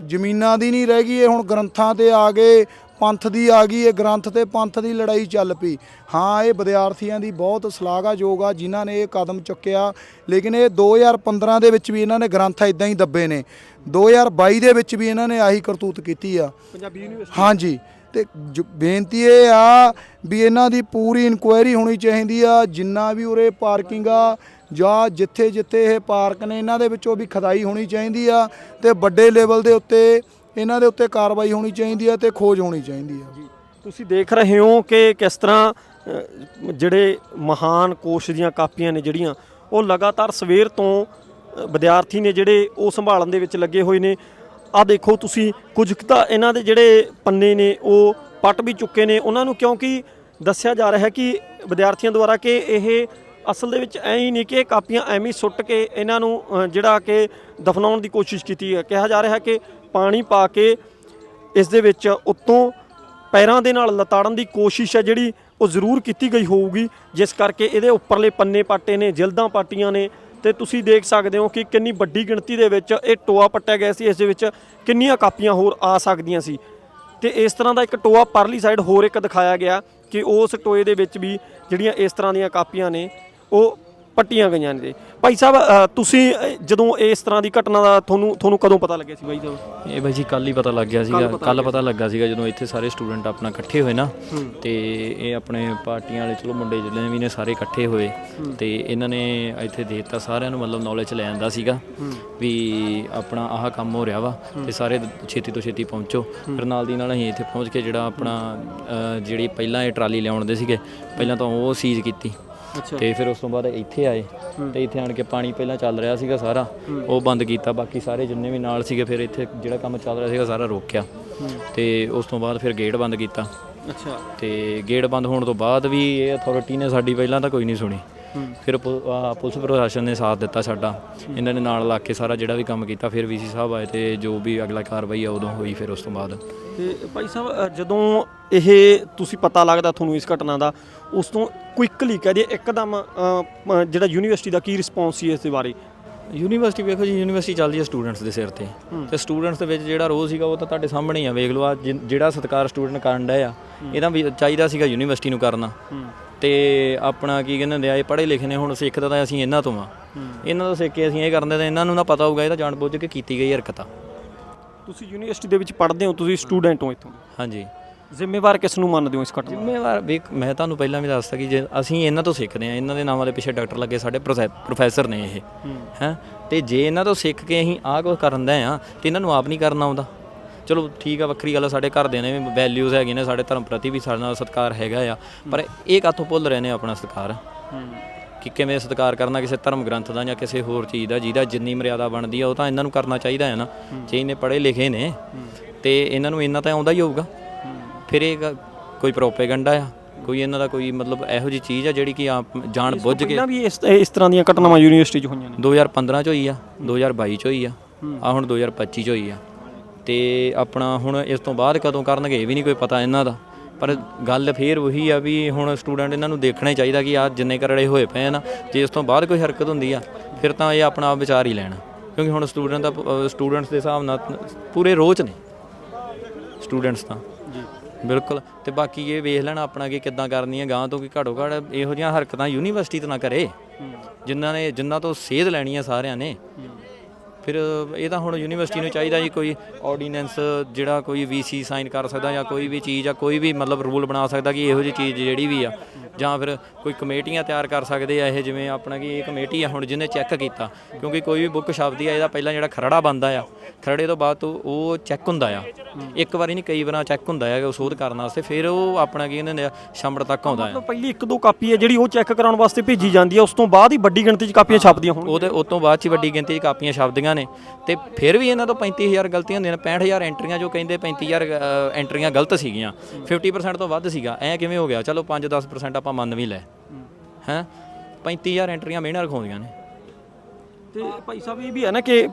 ਜ਼ਮੀਨਾਂ ਦੀ ਨਹੀਂ ਰਹਿ ਗਈ ਇਹ ਹੁਣ ਗ੍ਰੰਥਾਂ ਤੇ ਆ ਗਏ ਪੰਥ ਦੀ ਆ ਗਈ ਇਹ ਗ੍ਰੰਥ ਤੇ ਪੰਥ ਦੀ ਲੜਾਈ ਚੱਲ ਪਈ। ਹਾਂ ਇਹ ਵਿਦਿਆਰਥੀਆਂ ਦੀ ਬਹੁਤ ਸ਼ਲਾਘਾਯੋਗ ਆ ਜਿਨ੍ਹਾਂ ਨੇ ਇਹ ਕਦਮ ਚੁੱਕਿਆ ਲੇਕਿਨ ਇਹ 2015 ਦੇ ਵਿੱਚ ਵੀ ਇਹਨਾਂ ਨੇ ਗ੍ਰੰਥ ਇਦਾਂ ਹੀ ਦੱਬੇ ਨੇ। 2022 ਦੇ ਵਿੱਚ ਵੀ ਇਹਨਾਂ ਨੇ ਆਹੀ ਕਰਤੂਤ ਕੀਤੀ ਆ। ਪੰਜਾਬੀ ਯੂਨੀਵਰਸਿਟੀ? ਹਾਂਜੀ ਤੇ ਬੇਨਤੀ ਇਹ ਆ ਵੀ ਇਹਨਾਂ ਦੀ ਪੂਰੀ ਇਨਕੁਆਇਰੀ ਹੋਣੀ ਚਾਹੀਦੀ ਆ ਜਿੰਨਾ ਵੀ ਉਰੇ ਪਾਰਕਿੰਗ ਆ ਜਾਂ ਜਿੱਥੇ ਜਿੱਥੇ ਇਹ ਪਾਰਕ ਨੇ ਇਹਨਾਂ ਦੇ ਵਿੱਚੋਂ ਵੀ ਖਦਾਈ ਹੋਣੀ ਚਾਹੀਦੀ ਆ ਤੇ ਵੱਡੇ ਲੈਵਲ ਦੇ ਉੱਤੇ ਇਹਨਾਂ ਦੇ ਉੱਤੇ ਕਾਰਵਾਈ ਹੋਣੀ ਚਾਹੀਦੀ ਆ ਤੇ ਖੋਜ ਹੋਣੀ ਚਾਹੀਦੀ ਆ। ਤੁਸੀਂ ਦੇਖ ਰਹੇ ਹੋ ਕਿ ਕਿਸ ਤਰ੍ਹਾਂ ਅ, ਜਿਹੜੇ ਮਹਾਨ ਕੋਸ਼ ਦੀਆਂ ਕਾਪੀਆਂ ਨੇ ਜਿਹੜੀਆਂ ਉਹ ਲਗਾਤਾਰ ਸਵੇਰ ਤੋਂ ਅ, ਵਿਦਿਆਰਥੀ ਨੇ ਜਿਹੜੇ ਉਹ ਸੰਭਾਲਣ ਦੇ ਵਿੱਚ ਲੱਗੇ ਹੋਏ ਨੇ। ਆ ਦੇਖੋ ਤੁਸੀਂ ਕੁਝ ਕੁ ਤਾਂ ਇਹਨਾਂ ਦੇ ਜਿਹੜੇ ਪੰਨੇ ਨੇ ਉਹ ਪੱਟ ਵੀ ਚੁੱਕੇ ਨੇ। ਉਹਨਾਂ ਨੂੰ ਕਿਉਂਕਿ ਦੱਸਿਆ ਜਾ ਰਿਹਾ ਹੈ ਕਿ ਵਿਦਿਆਰਥੀਆਂ ਦੁਆਰਾ ਕਿ ਇਹ ਅਸਲ ਦੇ ਵਿੱਚ ਐ ਹੀ ਨਹੀਂ ਕਿ ਇਹ ਕਾਪੀਆਂ ਐਵੇਂ ਹੀ ਸੁੱਟ ਕੇ ਇਹਨਾਂ ਨੂੰ ਜਿਹੜਾ ਕਿ ਦਫਨਾਉਣ ਦੀ ਕੋਸ਼ਿਸ਼ ਕੀਤੀ ਹੈ। ਕਿਹਾ ਜਾ ਰਿਹਾ ਕਿ ਪਾਣੀ ਪਾ ਕੇ ਇਸ ਦੇ ਵਿੱਚ ਉੱਤੋਂ ਪੈਰਾਂ ਦੇ ਨਾਲ ਲਤਾੜਨ ਦੀ ਕੋਸ਼ਿਸ਼ ਹੈ ਜਿਹੜੀ ਉਹ ਜ਼ਰੂਰ ਕੀਤੀ ਗਈ ਹੋਊਗੀ। ਜਿਸ ਕਰਕੇ ਇਹਦੇ ਉੱਪਰਲੇ ਪੰਨੇ ਪਾਟੇ ਨੇ, ਜਿਲਦਾਂ ਪਾਟੀਆਂ ਨੇ। ਤੇ ਤੁਸੀਂ ਦੇਖ ਸਕਦੇ ਹੋ ਕਿ ਕਿੰਨੀ ਵੱਡੀ ਗਿਣਤੀ ਦੇ ਵਿੱਚ ਇਹ ਟੋਆ ਪੱਟਿਆ ਗਿਆ ਸੀ। ਇਸ ਦੇ ਵਿੱਚ ਕਿੰਨੀਆਂ ਕਾਪੀਆਂ ਹੋਰ ਆ ਸਕਦੀਆਂ ਸੀ। ਤੇ ਇਸ ਤਰ੍ਹਾਂ ਦਾ ਇੱਕ ਟੋਆ ਪਰਲੀ ਸਾਈਡ ਹੋਰ ਇੱਕ ਦਿਖਾਇਆ ਗਿਆ ਕਿ ਉਸ ਟੋਏ ਦੇ ਵਿੱਚ ਵੀ ਜਿਹੜੀਆਂ ਇਸ ਤਰ੍ਹਾਂ ਦੀਆਂ ਕਾਪੀਆਂ ਨੇ ਉਹ ਪੱਟੀਆਂ ਗਈਆਂ ਨੇ। ਭਾਈ ਸਾਹਿਬ ਅ, ਤੁਸੀਂ ਅ, ਜਦੋਂ ਇਸ ਤਰ੍ਹਾਂ ਦੀ ਘਟਨਾ ਦਾ ਤੁਹਾਨੂੰ ਤੁਹਾਨੂੰ ਕਦੋਂ ਪਤਾ ਲੱਗਿਆ ਸੀ ਭਾਈ ਸਾਹਿਬ? ਇਹ ਬਾਈ ਜੀ ਕੱਲ ਹੀ ਪਤਾ ਲੱਗ ਗਿਆ ਸੀਗਾ। ਕੱਲ ਪਤਾ ਲੱਗਾ ਸੀਗਾ ਜਦੋਂ ਇੱਥੇ ਸਾਰੇ ਸਟੂਡੈਂਟ ਆਪਣਾ ਇਕੱਠੇ ਹੋਏ ਨਾ। ਤੇ ਇਹ ਆਪਣੇ ਪਾਰਟੀਆਂ ਵਾਲੇ ਚਲੋ ਮੁੰਡੇ ਜਿਹੜੇ ਵੀ ਨੇ ਸਾਰੇ ਇਕੱਠੇ ਹੋਏ। ਤੇ ਇਹਨਾਂ ਨੇ ਇੱਥੇ ਦੇ ਦਿੱਤਾ ਸਾਰਿਆਂ ਨੂੰ ਮਤਲਬ ਨੌਲੇਜ ਲੈ ਆਂਦਾ ਸੀਗਾ ਵੀ ਆਪਣਾ ਆਹ ਕੰਮ ਹੋ ਰਿਹਾ ਵਾ ਤੇ ਸਾਰੇ ਛੇਤੀ ਤੋਂ ਛੇਤੀ ਪਹੁੰਚੋ। ਫਿਰ ਨਾਲ ਦੀ ਨਾਲ ਅਸੀਂ ਇੱਥੇ ਪਹੁੰਚ ਕੇ ਜਿਹੜਾ ਆਪਣਾ ਅ, ਜਿਹੜੀ ਪਹਿਲਾਂ ਇਹ ਟਰਾਲੀ ਲਿਆਉਣ ਦੇ ਸੀਗੇ ਪਹਿਲਾਂ ਤਾਂ ਉਹ ਸੀਜ਼ ਕੀਤੀ। ਤੇ ਫਿਰ ਉਸ ਤੋਂ ਬਾਅਦ ਇੱਥੇ ਆਏ ਤੇ ਇੱਥੇ ਆਣ ਕੇ ਪਾਣੀ ਪਹਿਲਾਂ ਚੱਲ ਰਿਹਾ ਸੀਗਾ ਸਾਰਾ। ਉਹ ਬੰਦ ਕੀਤਾ ਬਾਕੀ ਸਾਰੇ ਜਿੰਨੇ ਵੀ ਨਾਲ ਸੀਗੇ ਫਿਰ ਇੱਥੇ ਜਿਹੜਾ ਕੰਮ ਚੱਲ ਰਿਹਾ ਸੀਗਾ ਸਾਰਾ ਰੋਕਿਆ। ਤੇ ਉਸ ਤੋਂ ਬਾਅਦ ਫਿਰ ਗੇਟ ਬੰਦ ਕੀਤਾ। ਅੱਛਾ। ਤੇ ਗੇਟ ਬੰਦ ਹੋਣ ਤੋਂ ਬਾਅਦ ਵੀ ਇਹ ਅਥਾਰਟੀ ਨੇ ਸਾਡੀ ਪਹਿਲਾਂ ਤਾਂ ਕੋਈ ਨਹੀਂ ਸੁਣੀ। ਫਿਰ ਪੁਲਿਸ ਪ੍ਰਸ਼ਾਸਨ ਨੇ ਸਾਥ ਦਿੱਤਾ ਸਾਡਾ। ਇਹਨਾਂ ਨੇ ਨਾਲ ਲਾ ਕੇ ਸਾਰਾ ਜਿਹੜਾ ਵੀ ਕੰਮ ਕੀਤਾ ਫਿਰ ਵੀਸੀ ਸਾਹਿਬ ਆਏ ਤੇ ਜੋ ਵੀ ਅਗਲਾ ਕਾਰਵਾਈ ਆ ਉਦੋਂ ਹੋਈ ਫਿਰ ਉਸ ਤੋਂ ਬਾਅਦ। ਤੇ ਭਾਈ ਸਾਹਿਬ ਜਦੋਂ ਇਹ ਤੁਸੀਂ ਪਤਾ ਲੱਗਦਾ ਤੁਹਾਨੂੰ ਇਸ ਘਟਨਾ ਦਾ ਉਸ ਤੋਂ ਕੁਇਕਲੀ ਕਹਿ ਦਈਏ ਇੱਕਦਮ ਜਿਹੜਾ ਯੂਨੀਵਰਸਿਟੀ ਦਾ ਕੀ ਰਿਸਪੌਂਸ ਸੀ ਇਸ ਦੇ ਬਾਰੇ? ਯੂਨੀਵਰਸਿਟੀ ਵੇਖੋ ਜੀ ਯੂਨੀਵਰਸਿਟੀ ਚੱਲਦੀ ਹੈ ਸਟੂਡੈਂਟਸ ਦੇ ਸਿਰ ਤੇ। ਤੇ ਸਟੂਡੈਂਟਸ ਦੇ ਵਿੱਚ ਜਿਹੜਾ ਰੋਲ ਸੀਗਾ ਉਹ ਤਾਂ ਤੁਹਾਡੇ ਸਾਹਮਣੇ ਹੀ ਆ। ਵੇਖ ਲਓ ਆ ਜਿਹੜਾ ਸਤਕਾਰ ਸਟੂਡੈਂਟ ਕਰਨ ਡਿਆ ਆ ਇਹਦਾ ਵੀ ਚਾਹੀਦਾ ਸੀਗਾ ਯੂਨੀਵਰਸਿਟੀ ਨੂੰ ਕਰਨਾ। ਤੇ ਆਪਣਾ ਕੀ ਕਹਿੰਦੇ ਹੁੰਦੇ ਆ ਇਹ ਪੜ੍ਹੇ ਲਿਖੇ ਨੇ ਹੁਣ ਸਿੱਖਦਾ ਤਾਂ ਅਸੀਂ ਇਹਨਾਂ ਤੋਂ ਆ। ਇਹਨਾਂ ਤੋਂ ਸਿੱਖ ਕੇ ਅਸੀਂ ਇਹ ਕਰਦੇ ਤਾਂ ਇਹਨਾਂ ਨੂੰ ਨਾ ਪਤਾ ਹੋਊਗਾ ਇਹ ਤਾਂ ਜਾਣ ਬੁੱਝ ਕੇ ਕੀਤੀ ਗਈ ਹਰਕਤ। ਆ ਤੁਸੀਂ ਯੂਨੀਵਰਸਿਟੀ ਦੇ ਵਿੱਚ ਪੜ੍ਹਦੇ ਹੋ ਤੁਸੀਂ ਸਟੂਡੈਂਟ ਹੋ ਇੱਥੋਂ। ਹਾਂਜੀ। ਜ਼ਿੰਮੇਵਾਰ ਕਿਸ ਨੂੰ ਮੰਨਦੇ ਹੋ ਇਸ ਘਟਨਾ ਦਾ? ਜ਼ਿੰਮੇਵਾਰ ਵੀ ਮੈਂ ਤੁਹਾਨੂੰ ਪਹਿਲਾਂ ਵੀ ਦੱਸਤਾ ਕਿ ਜੇ ਅਸੀਂ ਇਹਨਾਂ ਤੋਂ ਸਿੱਖਦੇ ਆ ਇਹਨਾਂ ਦੇ ਨਾਮਾਂ ਦੇ ਪਿੱਛੇ ਡਾਕਟਰ ਲੱਗੇ ਸਾਡੇ ਪ੍ਰੋਫੈ- ਪ੍ਰੋਫੈਸਰ ਨੇ ਇਹ ਹੈ। ਤੇ ਜੇ ਇਹਨਾਂ ਤੋਂ ਸਿੱਖ ਕੇ ਅਸੀਂ ਆਹ ਕੁਝ ਕਰਨ ਦੇ ਆ ਤੇ ਇਹਨਾਂ ਨੂੰ ਆਪ ਨਹੀਂ ਕਰਨਾ ਆਉਂਦਾ। ਚਲੋ ਠੀਕ ਆ ਵੱਖਰੀ ਗੱਲ ਆ ਸਾਡੇ ਘਰਦਿਆਂ ਨੇ ਵੀ ਵੈਲਿਊਜ਼ ਹੈਗੀਆਂ ਨੇ ਸਾਡੇ ਧਰਮ ਪ੍ਰਤੀ ਵੀ ਸਾਡੇ ਨਾਲ ਸਤਿਕਾਰ ਹੈਗਾ ਆ ਪਰ ਇਹ ਕਾਥੋਂ ਭੁੱਲ ਰਹੇ ਨੇ ਆਪਣਾ ਸਤਿਕਾਰ? ਕਿ ਕਿਵੇਂ ਸਤਿਕਾਰ ਕਰਨਾ ਕਿਸੇ ਧਰਮ ਗ੍ਰੰਥ ਦਾ ਜਾਂ ਕਿਸੇ ਹੋਰ ਚੀਜ਼ ਦਾ ਜਿਹਦਾ ਜਿੰਨੀ ਮਰਿਆਦਾ ਬਣਦੀ ਆ ਉਹ ਤਾਂ ਇਹਨਾਂ ਨੂੰ ਕਰਨਾ ਚਾਹੀਦਾ ਹੈ ਨਾ। ਜੇ ਇਹਨੇ ਪੜ੍ਹੇ ਲਿਖੇ ਨੇ ਤੇ ਇਹਨਾਂ ਨੂੰ ਇੰਨਾ ਤਾਂ ਆਉਂਦਾ ਹੀ ਹੋਊਗਾ। ਫਿਰ ਇਹ ਕੋਈ ਪ੍ਰੋਪੇਗੈਂਡਾ ਆ? ਕੋਈ ਇਹਨਾਂ ਦਾ ਕੋਈ ਮਤਲਬ ਇਹੋ ਜੀ ਚੀਜ਼ ਆ ਜਿਹੜੀ ਕਿ ਆਪ ਜਾਣ ਬੁੱਝ ਕੇ ਪਹਿਲਾਂ ਵੀ ਇਸ ਇਸ ਤਰ੍ਹਾਂ ਦੀਆਂ ਘਟਨਾਵਾਂ ਯੂਨੀਵਰਸਿਟੀ 'ਚ ਹੋਈਆਂ ਨੇ? 2015 ਚ ਹੋਈ ਆ 2022 ਚ ਹੋਈ ਆ ਆ ਹੁਣ 2025 ਚ ਹੋਈ ਆ। ਤੇ ਆਪਣਾ ਹੁਣ ਇਸ ਤੋਂ ਬਾਅਦ ਕਦੋਂ ਕਰਨਗੇ ਇਹ ਵੀ ਨਹੀਂ ਕੋਈ ਪਤਾ ਇਹਨਾਂ ਦਾ। ਪਰ ਗੱਲ ਫੇਰ ਉਹੀ ਆ ਵੀ ਹੁਣ ਸਟੂਡੈਂਟ ਇਹਨਾਂ ਨੂੰ ਦੇਖਣਾ ਹੀ ਚਾਹੀਦਾ ਕਿ ਆ ਜਿੰਨੇ ਕਰੜੇ ਹੋਏ ਪਏ ਆ ਨਾ ਜੇ ਇਸ ਤੋਂ ਬਾਅਦ ਕੋਈ ਹਰਕਤ ਹੁੰਦੀ ਆ ਫਿਰ ਤਾਂ ਇਹ ਆਪਣਾ ਆਪ ਵਿਚਾਰ ਹੀ ਲੈਣਾ। ਕਿਉਂਕਿ ਹੁਣ ਸਟੂਡੈਂਟ ਦਾ ਸਟੂਡੈਂਟਸ ਦੇ ਹਿਸਾਬ ਨਾਲ ਪੂਰੇ ਰੋਹ 'ਚ ਨੇ। ਸਟੂਡੈਂਟਸ ਤਾਂ। ਬਿਲਕੁਲ। ਤੇ ਬਾਕੀ ਇਹ ਵੇਖ ਲੈਣਾ ਆਪਣਾ ਕਿ ਕਿੱਦਾਂ ਕਰਨੀ ਹੈ ਗਾਂ ਤੋਂ ਕਿ ਘੜੋ ਘੜ ਇਹੋ ਜਿਹੀਆਂ ਹਰਕਤਾਂ ਯੂਨੀਵਰਸਿਟੀ ਤੋਂ ਨਾ ਕਰੇ। ਜਿਨ੍ਹਾਂ ਨੇ ਜਿਨ੍ਹਾਂ ਤੋਂ ਸੇਧ ਲੈਣੀ ਹੈ ਸਾਰਿਆਂ ਨੇ। ਫਿਰ ਇਹ ਤਾਂ ਹੁਣ ਯੂਨੀਵਰਸਿਟੀ ਨੂੰ ਚਾਹੀਦਾ ਜੀ ਕੋਈ ਆਰਡੀਨੈਂਸ ਜਿਹੜਾ ਕੋਈ ਵੀਸੀ ਸਾਈਨ ਕਰ ਸਕਦਾ ਜਾਂ ਕੋਈ ਵੀ ਚੀਜ਼ ਆ ਕੋਈ ਵੀ ਮਤਲਬ ਰੂਲ ਬਣਾ ਸਕਦਾ ਕਿ ਇਹੋ ਜਿਹੀ ਚੀਜ਼ ਜਿਹੜੀ ਵੀ ਆ। ਜਾਂ ਫਿਰ ਕੋਈ ਕਮੇਟੀਆਂ ਤਿਆਰ ਕਰ ਸਕਦੇ ਆ ਇਹ ਜਿਵੇਂ ਆਪਣਾ ਕਿ ਇਹ ਕਮੇਟੀ ਆ ਹੁਣ ਜਿਹਨੇ ਚੈੱਕ ਕੀਤਾ। ਕਿਉਂਕਿ ਕੋਈ ਵੀ ਬੁੱਕ ਛਪਦੀ ਆ ਇਹਦਾ ਪਹਿਲਾਂ ਜਿਹੜਾ ਖਰੜਾ ਬੰਦਾ ਆ ਖਰੜੇ ਤੋਂ ਬਾਅਦ ਤੋਂ ਉਹ ਚੈੱਕ ਹੁੰਦਾ ਆ। ਇੱਕ ਵਾਰੀ ਨਹੀਂ ਕਈ ਵਾਰਾਂ ਚੈੱਕ ਹੁੰਦਾ ਆ ਉਹ ਸੋਧ ਕਰਨ ਵਾਸਤੇ ਫਿਰ ਉਹ ਆਪਣਾ ਕੀ ਕਹਿੰਦੇ ਆ ਸ਼ੰਬੜ ਤੱਕ ਆਉਂਦਾ ਆ। ਪਹਿਲੀ ਇੱਕ ਦੋ ਕਾਪੀ ਹੈ ਜਿਹੜੀ ਉਹ ਚੈੱਕ ਕਰਾਉਣ ਵਾਸਤੇ ਭੇਜੀ ਜਾਂਦੀ ਹੈ ਉਸ ਤੋਂ ਬਾਅਦ ਹੀ ਵੱਡੀ ਗਿਣਤੀ 'ਚ ਕਾਪੀਆਂ ਛਪਦੀਆਂ ਹੋਣ ਉਹਦੇ ਉਸ ਤੋਂ ਬਾਅਦ ਚ ਵੱਡੀ ਗਿਣਤੀ 'ਚ ਕਾਪੀਆਂ ਛਪਦੀਆਂ ਨੇ ਤੇ ਫਿਰ ਵੀ ਇਹਨਾਂ ਤੋਂ 35000 ਗਲਤੀਆਂ ਹੁੰਦੀਆਂ ਨੇ 65000 ਐਂਟਰੀਆਂ ਜੋ ਕਹਿੰਦੇ 35000 ਅ, ਐਂਟਰੀਆਂ ਗਲਤ ਸੀਗੀਆਂ 50% ਤੋਂ ਵੱਧ ਸੀਗਾ ਐ ਕਿਵੇਂ ਹੋ ਗਿਆ? ਚਲੋ 5-10% ਆਪਾਂ ਮੰਨ ਵੀ ਲੈ ਹੈ। 35000 ਐਂਟਰੀਆਂ ਮਿਹਨਤ ਰਖਾਉਂਦੀਆਂ ਨੇ। ਤੇ ਭਾਈ ਸਾਹਿਬ ਇਹ ਵੀ ਹੈ ਨਾ ਕਿ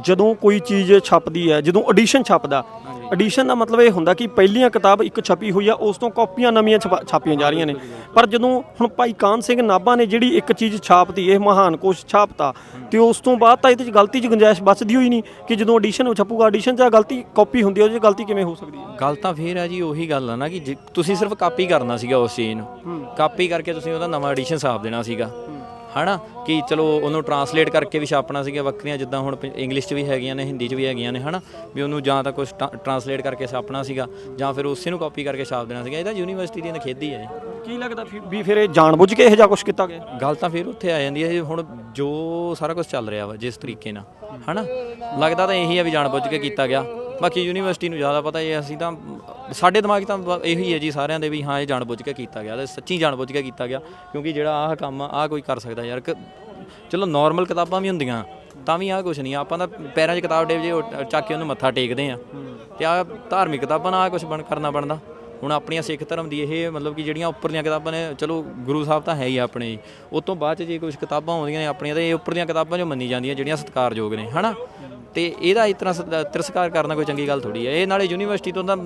ਜਦੋਂ ਕੋਈ ਚੀਜ਼ ਛਪਦੀ ਹੈ ਜਦੋਂ ਐਡੀਸ਼ਨ ਛਪਦਾ ਐਡੀਸ਼ਨ ਦਾ ਮਤਲਬ ਇਹ ਹੁੰਦਾ ਕਿ ਪਹਿਲੀਆਂ ਕਿਤਾਬ ਇੱਕ ਛਪੀ ਹੋਈ ਆ ਉਸ ਤੋਂ ਕਾਪੀਆਂ ਨਵੀਆਂ ਛਪਾ- ਛਾਪੀਆਂ ਜਾ ਰਹੀਆਂ ਨੇ। ਪਰ ਜਦੋਂ ਹੁਣ ਭਾਈ ਕਾਨ ਸਿੰਘ ਨਾਭਾ ਨੇ ਜਿਹੜੀ ਇੱਕ ਚੀਜ਼ ਛਾਪਤੀ ਇਹ ਮਹਾਨ ਕੋਸ਼ ਛਾਪਤਾ ਤੇ ਉਸ ਤੋਂ ਬਾਅਦ ਤਾਂ ਇਹਦੇ ਚ ਗਲਤੀ ਚ ਗੁੰਜਾਇਸ਼ ਬਚਦੀ ਹੋਈ ਨਹੀਂ ਕਿ ਜਦੋਂ ਐਡੀਸ਼ਨ ਛਪੂਗਾ ਐਡੀਸ਼ਨ ਚ ਗਲਤੀ ਕਾਪੀ ਹੁੰਦੀ ਹੈ ਉਹਦੇ ਚ ਗਲਤੀ ਕਿਵੇਂ ਹੋ ਸਕਦੀ ਹੈ? ਗੱਲ ਤਾਂ ਫੇਰ ਆ ਜੀ ਉਹੀ ਗੱਲ ਆ ਨਾ ਕਿ ਜੇ- ਤੁਸੀਂ ਸਿਰਫ ਕਾਪੀ ਕਰਨਾ ਸੀਗਾ ਉਸ ਚੀਜ਼ ਨੂੰ ਕਾਪੀ ਕਰਕੇ ਤੁਸੀਂ ਉਹਦਾ ਨਵਾਂ ਐਡੀਸ਼ਨ ਛਾਪ ਦੇਣਾ ਸੀਗਾ। ਹਨਾ? ਕਿ ਚਲੋ ਉਹਨੂੰ ਟਰਾਂਸਲੇਟ ਕਰਕੇ ਵੀ ਛਾਪਣਾ ਸੀਗਾ ਵੱਖਰੀਆਂ ਜਿੱਦਾਂ ਹੁਣ ਇੰਗਲਿਸ਼ 'ਚ ਵੀ ਹੈਗੀਆਂ ਨੇ ਹਿੰਦੀ 'ਚ ਵੀ ਹੈਗੀਆਂ ਨੇ ਹਨਾ? ਵੀ ਉਹਨੂੰ ਜਾਂ ਤਾਂ ਕੁਝ ਟਰਾਂਸਲੇਟ ਕਰਕੇ ਛਾਪਣਾ ਸੀਗਾ ਜਾਂ ਫਿਰ ਉਸੇ ਨੂੰ ਕਾਪੀ ਕਰਕੇ ਛਾਪ ਦੇਣਾ ਸੀਗਾ। ਇਹ ਤਾਂ ਯੂਨੀਵਰਸਿਟੀ ਦੀ ਨਖੇਦੀ ਹੈ ਕੀ ਲੱਗਦਾ ਫਿਰ- ਵੀ ਫਿਰ ਇਹ ਜਾਣਬੁੱਝ ਕੇ ਇਹ ਜਿਹਾ ਕੁਝ ਕੀਤਾ ਗਿਆ? ਗੱਲ ਤਾਂ ਫਿਰ ਉੱਥੇ ਆ ਜਾਂਦੀ ਹੈ ਹੁਣ ਜੋ ਸਾਰਾ ਕੁਝ ਚੱਲ ਰਿਹਾ ਵਾ ਜਿਸ ਤਰੀਕੇ ਨਾਲ ਹਨਾ? ਲੱਗਦਾ ਤਾਂ ਇਹੀ ਆ ਵੀ ਜਾਣਬੁੱਝ ਕੇ ਕੀਤਾ ਗਿਆ। ਬਾਕੀ ਯੂਨੀਵਰਸਿਟੀ ਨੂੰ ਜ਼ਿਆਦਾ ਪਤਾ ਇਹ ਅਸੀਂ ਤਾਂ, ਸਾਡੇ ਦਿਮਾਗ 'ਚ ਤਾਂ ਬ- ਇਹੀ ਹੈ ਜੀ ਸਾਰਿਆਂ ਦੇ ਵੀ ਹਾਂ ਇਹ ਜਾਣਬੁੱਝ ਕੇ ਕੀਤਾ ਗਿਆ ਤੇ ਸੱਚੀ ਜਾਣਬੁੱਝ ਕੇ ਕੀਤਾ ਗਿਆ, ਕਿਉਂਕਿ ਜਿਹੜਾ ਆਹ ਕੰਮ ਆਹ ਕੋਈ ਕਰ ਸਕਦਾ ਯਾਰ। ਕਿ- ਚਲੋ ਨਾਰਮਲ ਕਿਤਾਬਾਂ ਵੀ ਹੁੰਦੀਆਂ, ਤਾਂ ਵੀ ਆਹ ਕੁਝ ਨਹੀਂ, ਆਪਾਂ ਤਾਂ ਪੈਰਾਂ 'ਚ ਕਿਤਾਬ ਡੇ ਜੇ ਉਹ, ਚੱਕ ਕੇ ਉਹਨੂੰ ਮੱਥਾ ਟੇਕਦੇ ਆ ਤੇ ਆਹ ਧਾਰਮਿਕ ਕਿਤਾਬਾਂ ਨਾਲ ਆਹ ਕੁਝ ਬਣ, ਕਰਨਾ ਬਣਦਾ। ਹੁਣ ਆਪਣੀਆਂ ਸਿੱਖ ਧਰਮ ਦੀ ਇਹ ਮਤਲਬ ਕਿ ਜਿਹੜੀਆਂ ਉੱਪਰਲੀਆਂ ਕਿਤਾਬਾਂ ਨੇ, ਚਲੋ ਗੁਰੂ ਸਾਹਿਬ ਤਾਂ ਹੈ ਹੀ ਆਪਣੇ। ਜੀ ਉਸ ਤੋਂ ਬਾਅਦ ਚ ਜੇ ਕੁਝ ਕਿਤਾਬਾਂ ਆਉਂਦੀਆਂ ਨੇ ਆਪਣੀਆਂ, ਤਾਂ ਇਹ ਉੱਪਰਲੀਆਂ ਕਿਤਾਬਾਂ ਜੋ ਮੰਨੀ ਜਾਂਦੀਆਂ, ਜਿਹੜੀਆਂ ਸਤਿਕਾਰਯੋਗ ਨੇ, ਹਨਾ? ਤੇ ਇਹਦਾ ਇਸ ਤਰ੍ਹਾਂ ਸ- ਤਿਰਸਕਾਰ ਕਰਨਾ ਕੋਈ ਚੰਗੀ ਗੱਲ ਥੋੜੀ ਹੈ। ਇਹ ਨਾਲੇ ਯੂਨੀਵਰਸਿਟੀ ਤੋਂ ਤਾਂ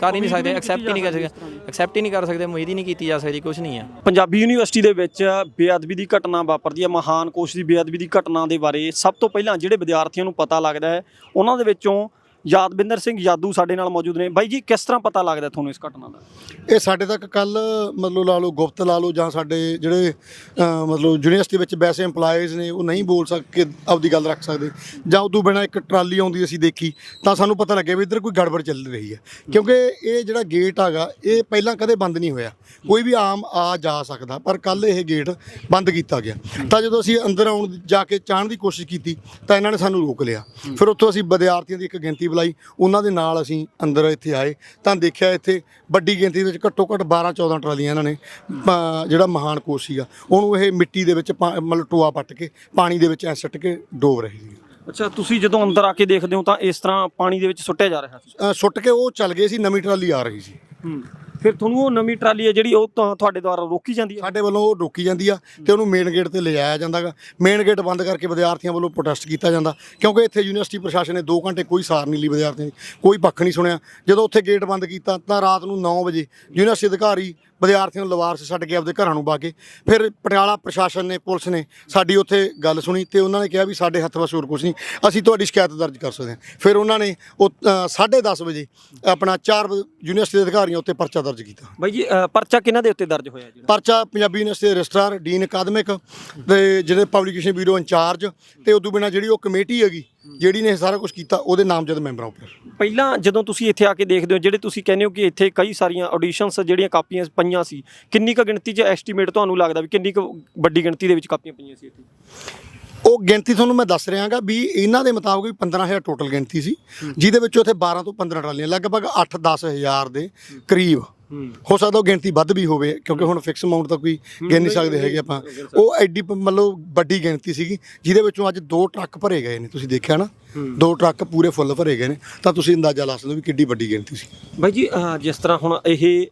ਕਰ ਹੀ ਨਹੀਂ ਸਕਦੇ ਐਕਸੈਪਟ ਹੀ ਨਹੀਂ ਕਰ ਸਕਦੇ ਐਕਸੈਪਟ ਹੀ ਨਹੀਂ ਕਰ ਸਕਦੇ, ਉਮੀਦ ਹੀ ਨਹੀਂ ਕੀਤੀ ਜਾ ਸਕਦੀ ਕੁਝ ਨਹੀਂ ਹੈ। ਪੰਜਾਬੀ ਯੂਨੀਵਰਸਿਟੀ ਦੇ ਵਿੱਚ ਬੇਅਦਬੀ ਦੀ ਘਟਨਾ ਵਾਪਰਦੀ ਹੈ, ਮਹਾਨ ਕੋਸ਼ ਦੀ ਬੇਅਦਬੀ ਦੀ ਘਟਨਾ ਦੇ ਬਾਰੇ ਸਭ ਤੋਂ ਪਹਿਲਾਂ ਜਿਹੜੇ ਵਿਦਿਆਰਥੀਆਂ ਨੂੰ ਪਤਾ ਲੱਗਦਾ ਹੈ, ਉਹਨਾਂ ਦੇ ਵਿੱਚੋਂ ਯਾਦਵਿੰਦਰ ਸਿੰਘ ਯਾਦੂ ਸਾਡੇ ਨਾਲ ਮੌਜੂਦ ਨੇ। ਬਾਈ ਜੀ, ਕਿਸ ਤਰ੍ਹਾਂ ਪਤਾ ਲੱਗਦਾ ਤੁਹਾਨੂੰ ਇਸ ਘਟਨਾ ਦਾ? ਇਹ ਸਾਡੇ ਤੱਕ ਕੱਲ ਮਤਲਬ ਲਾ ਲਓ ਗੁਪਤ ਲਾ ਲਓ ਜਾਂ ਸਾਡੇ ਜਿਹੜੇ ਮਤਲਬ ਯੂਨੀਵਰਸਿਟੀ ਵਿੱਚ ਵੈਸੇ EMPLOYEES ਨੇ, ਉਹ ਨਹੀਂ ਬੋਲ ਸਕੇ ਆਪਦੀ ਗੱਲ ਰੱਖ ਸਕਦੇ। ਜਾਂ ਉਦੋਂ ਬਿਨਾ ਇੱਕ ਟਰਾਲੀ ਆਉਂਦੀ ਅਸੀਂ ਦੇਖੀ, ਤਾਂ ਸਾਨੂੰ ਪਤਾ ਲੱਗਿਆ ਵੀ ਇੱਧਰ ਕੋਈ ਗੜਬੜ ਚੱਲ ਰਹੀ ਹੈ। ਕਿਉਂਕਿ ਇਹ ਜਿਹੜਾ ਗੇਟ ਹੈਗਾ, ਇਹ ਪਹਿਲਾਂ ਕਦੇ ਬੰਦ ਨਹੀਂ ਹੋਇਆ। ਕੋਈ ਵੀ ਆਮ ਆ ਜਾ ਸਕਦਾ, ਪਰ ਕੱਲ ਇਹ ਗੇਟ ਬੰਦ ਕੀਤਾ ਗਿਆ। ਤਾਂ ਜਦੋਂ ਅਸੀਂ ਅੰਦਰ ਆਉਣ, ਜਾ ਕੇ ਚਾਹਣ ਦੀ ਕੋਸ਼ਿਸ਼ ਕੀਤੀ, ਤਾਂ ਇਹਨਾਂ ਨੇ ਸਾਨੂੰ ਰੋਕ ਲਿਆ। ਫਿਰ ਉੱਥੋਂ ਅਸੀਂ ਵਿਦਿਆਰਥੀਆਂ ਦੀ ਇੱਕ ਗਿਣਤੀ ਬੁਲਾਈ ਉਹਨਾਂ ਦੇ ਨਾਲ ਅਸੀਂ ਅੰਦਰ ਇੱਥੇ ਆਏ ਤਾਂ ਦੇਖਿਆ ਇੱਥੇ ਵੱਡੀ ਗਿਣਤੀ ਵਿੱਚ ਘੱਟੋ ਘੱਟ 12 14 ਟਰਾਲੀਆਂ ਇਹਨਾਂ ਨੇ ਜਿਹੜਾ ਮਹਾਨ ਕੋਸ਼ ਸੀਗਾ। ਉਹਨੂੰ ਇਹ ਮਿੱਟੀ ਦੇ ਵਿੱਚ ਪਾ- ਮਤਲਬ ਟੋਆ ਪੱਟ ਕੇ ਪਾਣੀ ਦੇ ਵਿੱਚ ਐ ਸੁੱਟ ਕੇ ਡੋਬ ਰਹੇ ਸੀ ਅੱਛਾ ਤੁਸੀਂ ਜਦੋਂ ਅੰਦਰ ਆ ਕੇ ਦੇਖਦੇ ਹੋ ਤਾਂ ਇਸ ਤਰ੍ਹਾਂ ਪਾਣੀ ਦੇ ਵਿੱਚ ਸੁੱਟਿਆ ਜਾ ਰਿਹਾ ਸੀ? ਸੁੱਟ ਕੇ ਉਹ ਚੱਲ ਗਏ ਸੀ ਨਵੀਂ ਟਰਾਲੀ ਆ ਰਹੀ ਸੀ। ਹੂੰ। ਫਿਰ ਤੁਹਾਨੂੰ ਉਹ ਨਵੀਂ ਟਰਾਲੀ ਹੈ ਜਿਹੜੀ ਉਹ ਤਾਂ ਤੁਹਾਡੇ ਦੁਆਰਾ ਰੋਕੀ ਜਾਂਦੀ ਹੈ? ਸਾਡੇ ਵੱਲੋਂ ਉਹ ਰੋਕੀ ਜਾਂਦੀ ਆ ਤੇ ਉਹਨੂੰ ਮੇਨ ਗੇਟ ਤੇ ਲਿਜਾਇਆ ਜਾਂਦਾਗਾ। ਮੇਨ ਗੇਟ ਬੰਦ ਕਰਕੇ ਵਿਦਿਆਰਥੀਆਂ ਵੱਲੋਂ ਪ੍ਰੋਟੈਸਟ ਕੀਤਾ ਜਾਂਦਾ। ਕਿਉਂਕਿ ਇੱਥੇ ਯੂਨੀਵਰਸਿਟੀ ਪ੍ਰਸ਼ਾਸਨ ਨੇ 2 ਘੰਟੇ ਕੋਈ ਸਾਰ ਨਹੀਂ ਲਈ ਵਿਦਿਆਰਥੀਆਂ ਦੀ, ਕੋਈ ਪੱਖ ਨਹੀਂ ਸੁਣਿਆ। ਜਦੋਂ ਉੱਥੇ ਗੇਟ ਬੰਦ ਕੀਤਾ ਤਾਂ ਰਾਤ ਨੂੰ 9 ਵਜੇ ਯੂਨੀਵਰਸਿਟੀ ਅਧਿਕਾਰੀ ਵਿਦਿਆਰਥੀਆਂ ਨੂੰ ਲਵਾਰਸ ਛੱਡ ਕੇ ਆਪਦੇ ਘਰਾਂ ਨੂੰ ਬਾਗੇ ਫਿਰ ਪਟਿਆਲਾ ਪ੍ਰਸ਼ਾਸਨ ਨੇ, ਪੁਲਿਸ ਨੇ ਸਾਡੀ ਉੱਥੇ ਗੱਲ ਸੁਣੀ ਤੇ ਉਹਨਾਂ ਨੇ ਕਿਹਾ ਵੀ ਸਾਡੇ ਹੱਥ ਵਸ ਹੋਰ ਕੁਝ ਨਹੀਂ। ਅਸੀਂ ਤੁਹਾਡੀ ਸ਼ਿਕਾਇਤ ਦਰਜ ਕਰ ਸਕਦੇ ਹਾਂ। ਫਿਰ ਉਹਨਾਂ ਨੇ ਉਹ 10:30 ਵਜੇ ਆਪਣਾ ਚਾਰ ਯੂਨੀਵਰਸਿਟੀ ਦੇ ਅਧਿਕਾਰੀਆਂ ਉੱਤੇ ਪਰਚਾ ਦਰਜ ਕੀਤਾ। ਬਾਈ ਜੀ ਅ, ਪਰਚਾ ਕਿਹਨਾਂ ਦੇ ਉੱਤੇ ਦਰਜ ਹੋਇਆ ਜਿਹੜਾ ਪਰਚਾ ਪੰਜਾਬੀ ਯੂਨੀਵਰਸਿਟੀ ਦੇ ਰਜਿਸਟਰਾਰ ਡੀਨ ਅਕਾਦਮਿਕ ਤੇ ਜਿਹੜੇ ਪਬਲੀਕੇਸ਼ਨ ਬਿਊਰੋ ਇੰਚਾਰਜ ਤੇ ਉਦੋਂ ਬਿਨਾ ਜਿਹੜੀ ਉਹ ਕਮੇਟੀ ਹੈਗੀ ਜਿਹੜੀ ਨੇ ਇਹ ਸਾਰਾ ਕੁਝ ਕੀਤਾ ਉਹਦੇ ਨਾਮਜ਼ਦ ਮੈਂਬਰਾਂ ਉੱਪਰ। ਪਹਿਲਾਂ ਜਦੋਂ ਤੁਸੀਂ ਇੱਥੇ ਆ ਕੇ ਦੇਖਦੇ ਹੋ ਜਿਹੜੇ ਤੁਸੀਂ ਕਹਿੰਦੇ ਹੋ ਕਿ ਇੱਥੇ ਕਈ ਸਾਰੀਆਂ ਆਡੀਸ਼ਨਸ ਜਿਹੜੀਆਂ ਕਾਪੀਆਂ ਪਈਆਂ ਸੀ ਕਿੰਨੀ ਕੁ ਗਿਣਤੀ 'ਚ ਐਸਟੀਮੇਟ ਤੁਹਾਨੂੰ ਲੱਗਦਾ ਵੀ ਕਿੰਨੀ ਕੁ ਵੱਡੀ ਗਿਣਤੀ ਦੇ ਵਿੱਚ ਕਾਪੀਆਂ ਪਈਆਂ ਸੀ ਇੱਥੇ? ਉਹ ਗਿਣਤੀ ਤੁਹਾਨੂੰ ਮੈਂ ਦੱਸ ਰਿਹਾਗਾ ਵੀ ਇਹਨਾਂ ਦੇ ਮੁਤਾਬਕ ਵੀ 15000 ਟੋਟਲ ਗਿਣਤੀ ਸੀ ਜਿਹਦੇ ਵਿੱਚ ਉੱਥੇ 12 ਤੋਂ 15 ਟਰਾਲੀਆਂ ਲਗਭਗ 8-10 ਹਜ਼ਾਰ ਦੇ ਕਰੀਬ। ਹੋ। ਸਕਦਾ ਉਹ ਗਿਣਤੀ ਵੱਧ ਵੀ ਹੋਵੇ ਕਿਉਂਕਿ ਹੁਣ ਫਿਕਸ ਅਮਾਉਂਟ ਤਾਂ ਕੋਈ ਗਿਣ ਨਹੀਂ ਸਕਦੇ ਹੈਗੇ ਆਪਾਂ। ਉਹ ਐਡੀ ਪ- ਮਤਲਬ ਵੱਡੀ ਗਿਣਤੀ ਸੀਗੀ ਜਿਹਦੇ ਵਿੱਚੋਂ ਅੱਜ ਦੋ ਟਰੱਕ ਭਰੇ ਗਏ ਨੇ ਤੁਸੀਂ ਦੇਖਿਆ ਨਾ? ਦੋ ਟਰੱਕ ਪੂਰੇ ਫੁੱਲ ਭਰੇ ਗਏ ਨੇ ਤਾਂ ਤੁਸੀਂ ਅੰਦਾਜ਼ਾ ਲਾ ਸਕਦੇ ਹੋ ਵੀ ਕਿੱਡੀ ਵੱਡੀ ਗਿਣਤੀ ਸੀ। ਬਾਈ ਜੀ ਜਿਸ ਤਰ੍ਹਾਂ ਹੁਣ ਇਹ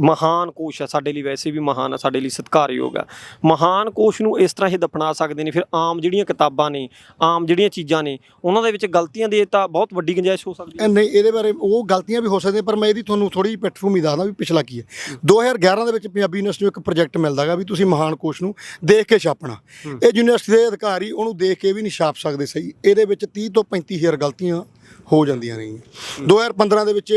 ਮਹਾਨ ਕੋਸ਼ ਹੈ ਸਾਡੇ ਲਈ ਵੈਸੇ ਵੀ ਮਹਾਨ ਹੈ ਸਾਡੇ ਲਈ ਸਤਿਕਾਰਯੋਗ ਹੈ ਮਹਾਨ ਕੋਸ਼ ਨੂੰ ਇਸ ਤਰ੍ਹਾਂ ਹੀ ਦਫਨਾ ਸਕਦੇ ਨੇ ਫਿਰ ਆਮ ਜਿਹੜੀਆਂ ਕਿਤਾਬਾਂ ਨੇ ਆਮ ਜਿਹੜੀਆਂ ਚੀਜ਼ਾਂ ਨੇ ਉਹਨਾਂ ਦੇ ਵਿੱਚ ਗਲਤੀਆਂ ਦੀ ਤਾਂ ਬਹੁਤ ਵੱਡੀ ਗੁੰਜਾਇਸ਼ ਹੋ ਸਕਦੀ ਹੈ। ਨਹੀਂ ਇਹਦੇ ਬਾਰੇ ਉਹ ਗਲਤੀਆਂ ਵੀ ਹੋ ਸਕਦੀਆਂ ਪਰ ਮੈਂ ਇਹਦੀ ਤੁਹਾਨੂੰ ਥੋੜੀ ਜਿਹੀ ਪਿੱਠਭੂਮੀ ਦੱਸਦਾ ਵੀ ਪਿਛਲਾ ਕੀ ਹੈ। 2011 ਦੇ ਵਿੱਚ ਪੰਜਾਬੀ ਯੂਨੀਵਰਸਿਟੀ ਨੂੰ ਇੱਕ ਪ੍ਰੋਜੈਕਟ ਮਿਲਦਾਗਾ ਵੀ ਤੁਸੀਂ ਮਹਾਨ ਕੋਸ਼ ਨੂੰ ਦੇਖ ਕੇ ਛਾਪਣਾ। ਇਹ ਯੂਨੀਵਰਸਿਟੀ ਦੇ ਅਧਿਕਾਰੀ ਉਹਨੂੰ ਦੇਖ ਕੇ ਵੀ ਨਹੀਂ ਛਾਪ ਸਕਦੇ ਸਹੀ। ਇਹਦੇ ਵਿੱਚ 30 ਤੋਂ 35 ਹਜ਼ਾਰ ਗਲਤੀਆਂ ਹੋ ਜਾਂਦੀਆਂ ਨੇ 2015 ਦੇ ਵਿੱਚ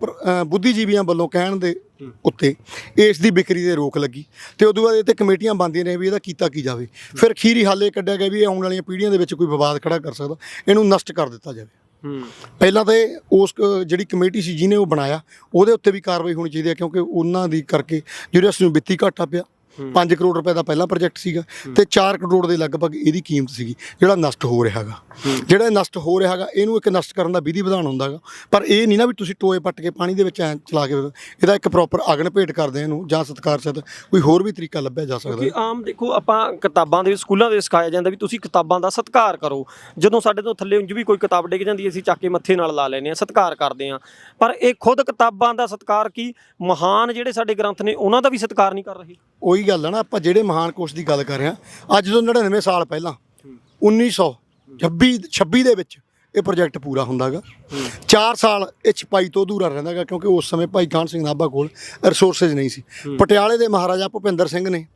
ਪ੍ਰ- ਬੁੱਧੀਜੀਵੀਆਂ ਵੱਲੋਂ ਕਹਿਣ ਦੇ ਉੱਤੇ ਇਸ ਦੀ ਵਿਕਰੀ ਤੇ ਰੋਕ ਲੱਗੀ। ਤੇ ਉਦੋਂ ਬਾਅਦ ਇਹ ਤੇ ਕਮੇਟੀਆਂ ਬਣਦੀਆਂ ਨੇ ਵੀ ਇਹਦਾ ਕੀਤਾ ਕੀ ਜਾਵੇ। ਫਿਰ ਖੀਰੀ ਹਾਲੇ ਕੱਢਿਆ ਗਿਆ ਵੀ ਇਹ ਆਉਣ ਵਾਲੀਆਂ ਪੀੜ੍ਹੀਆਂ ਦੇ ਵਿੱਚ ਕੋਈ ਵਿਵਾਦ ਖੜਾ ਕਰ ਸਕਦਾ। ਇਹਨੂੰ ਨਸ਼ਟ ਕਰ ਦਿੱਤਾ ਜਾਵੇ। ਹੂੰ। ਪਹਿਲਾਂ ਤਾਂ ਇਹ ਉਸ ਕ- ਜਿਹੜੀ ਕਮੇਟੀ ਸੀ ਜਿਹਨੇ ਉਹ ਬਣਾਇਆ ਉਹਦੇ ਉੱਤੇ ਵੀ ਕਾਰਵਾਈ ਹੋਣੀ ਚਾਹੀਦੀ ਹੈ ਕਿਉਂਕਿ ਉਹਨਾਂ ਦੀ ਕਰਕੇ ਯੂਨੀਵਰਸਿਟੀ ਨੂੰ ਵਿੱਤੀ ਘਾਟਾ ਪਿਆ। 5 ਕਰੋੜ ਰੁਪਏ ਦਾ ਪਹਿਲਾ ਪ੍ਰੋਜੈਕਟ ਸੀਗਾ ਤੇ 4 ਕਰੋੜ ਦੇ ਲਗਭਗ ਇਹਦੀ ਕੀਮਤ ਸੀਗੀ ਜਿਹੜਾ ਨਸ਼ਟ ਹੋ ਰਿਹਾ ਹੈਗਾ। ਜਿਹੜਾ ਨਸ਼ਟ ਹੋ ਰਿਹਾ ਹੈਗਾ ਇਹਨੂੰ ਇੱਕ ਨਸ਼ਟ ਕਰਨ ਦਾ ਵਿਧੀ ਵਿਧਾਨ ਹੁੰਦਾ ਹੈਗਾ। ਪਰ ਇਹ ਨਹੀਂ ਨਾ ਵੀ ਤੁਸੀਂ ਟੋਏ ਪੱਟ ਕੇ ਪਾਣੀ ਦੇ ਵਿੱਚ ਐਂ ਚਲਾ ਕੇ ਇਹਦਾ ਇੱਕ ਪ੍ਰੋਪਰ ਅਗਨ ਭੇਟ ਕਰਦੇ ਇਹਨੂੰ ਜਾਂ ਸਤਕਾਰ ਸਤ ਕੋਈ ਹੋਰ ਵੀ ਤਰੀਕਾ ਲੱਭਿਆ ਜਾ ਸਕਦਾ ਕਿ ਆਮ ਦੇਖੋ ਆਪਾਂ ਕਿਤਾਬਾਂ ਦੇ ਸਕੂਲਾਂ ਦੇ ਸਿਖਾਇਆ ਜਾਂਦਾ ਵੀ ਤੁਸੀਂ ਕਿਤਾਬਾਂ ਦਾ ਸਤਿਕਾਰ ਕਰੋ। ਜਦੋਂ ਸਾਡੇ ਤੋਂ ਥੱਲੇ ਉਂਝ ਵੀ ਕੋਈ ਕਿਤਾਬ ਡਿੱਗ ਜਾਂਦੀ ਅਸੀਂ ਚੱਕ ਕੇ ਮੱਥੇ ਨਾਲ ਲਾ ਲੈਂਦੇ ਆ ਸਤਿਕਾਰ ਕਰਦੇ ਆ ਪਰ ਇਹ ਖੁਦ ਕਿਤਾਬਾਂ ਦਾ ਸਤਿਕਾਰ ਕੀ? ਮਹਾਨ ਜਿਹੜੇ ਸਾਡੇ ਗ੍ਰੰਥ ਨੇ ਉਹਨਾਂ ਦਾ ਵੀ ਸਤਿਕਾਰ ਨਹੀਂ ਕਰ ਰਹੇ। ਉਹੀ ਗੱਲ ਹੈ ਨਾ ਆਪਾਂ ਜਿਹੜੇ ਮਹਾਨ ਕੋਸ਼ ਦੀ ਗੱਲ ਕਰ ਰਹੇ ਹਾਂ ਅੱਜ ਤੋਂ 99 ਸਾਲ ਪਹਿਲਾਂ 1926 26 ਦੇ ਵਿੱਚ ਇਹ ਪ੍ਰੋਜੈਕਟ ਪੂਰਾ ਹੁੰਦਾਗਾ। 4 ਸਾਲ ਇਹ ਛਪਾਈ ਤੋਂ ਅਧੂਰਾ ਰਹਿੰਦਾਗਾ ਕਿਉਂਕਿ ਉਸ ਸਮੇਂ ਭਾਈ ਕਾਨ ਸਿੰਘ ਨਾਭਾ ਕੋਲ ਰਿਸੋਰਸਸ ਨਹੀਂ ਸੀ। ਪਟਿਆਲੇ ਦੇ ਮਹਾਰਾਜਾ ਭੁਪਿੰਦਰ ਸਿੰਘ ਨੇ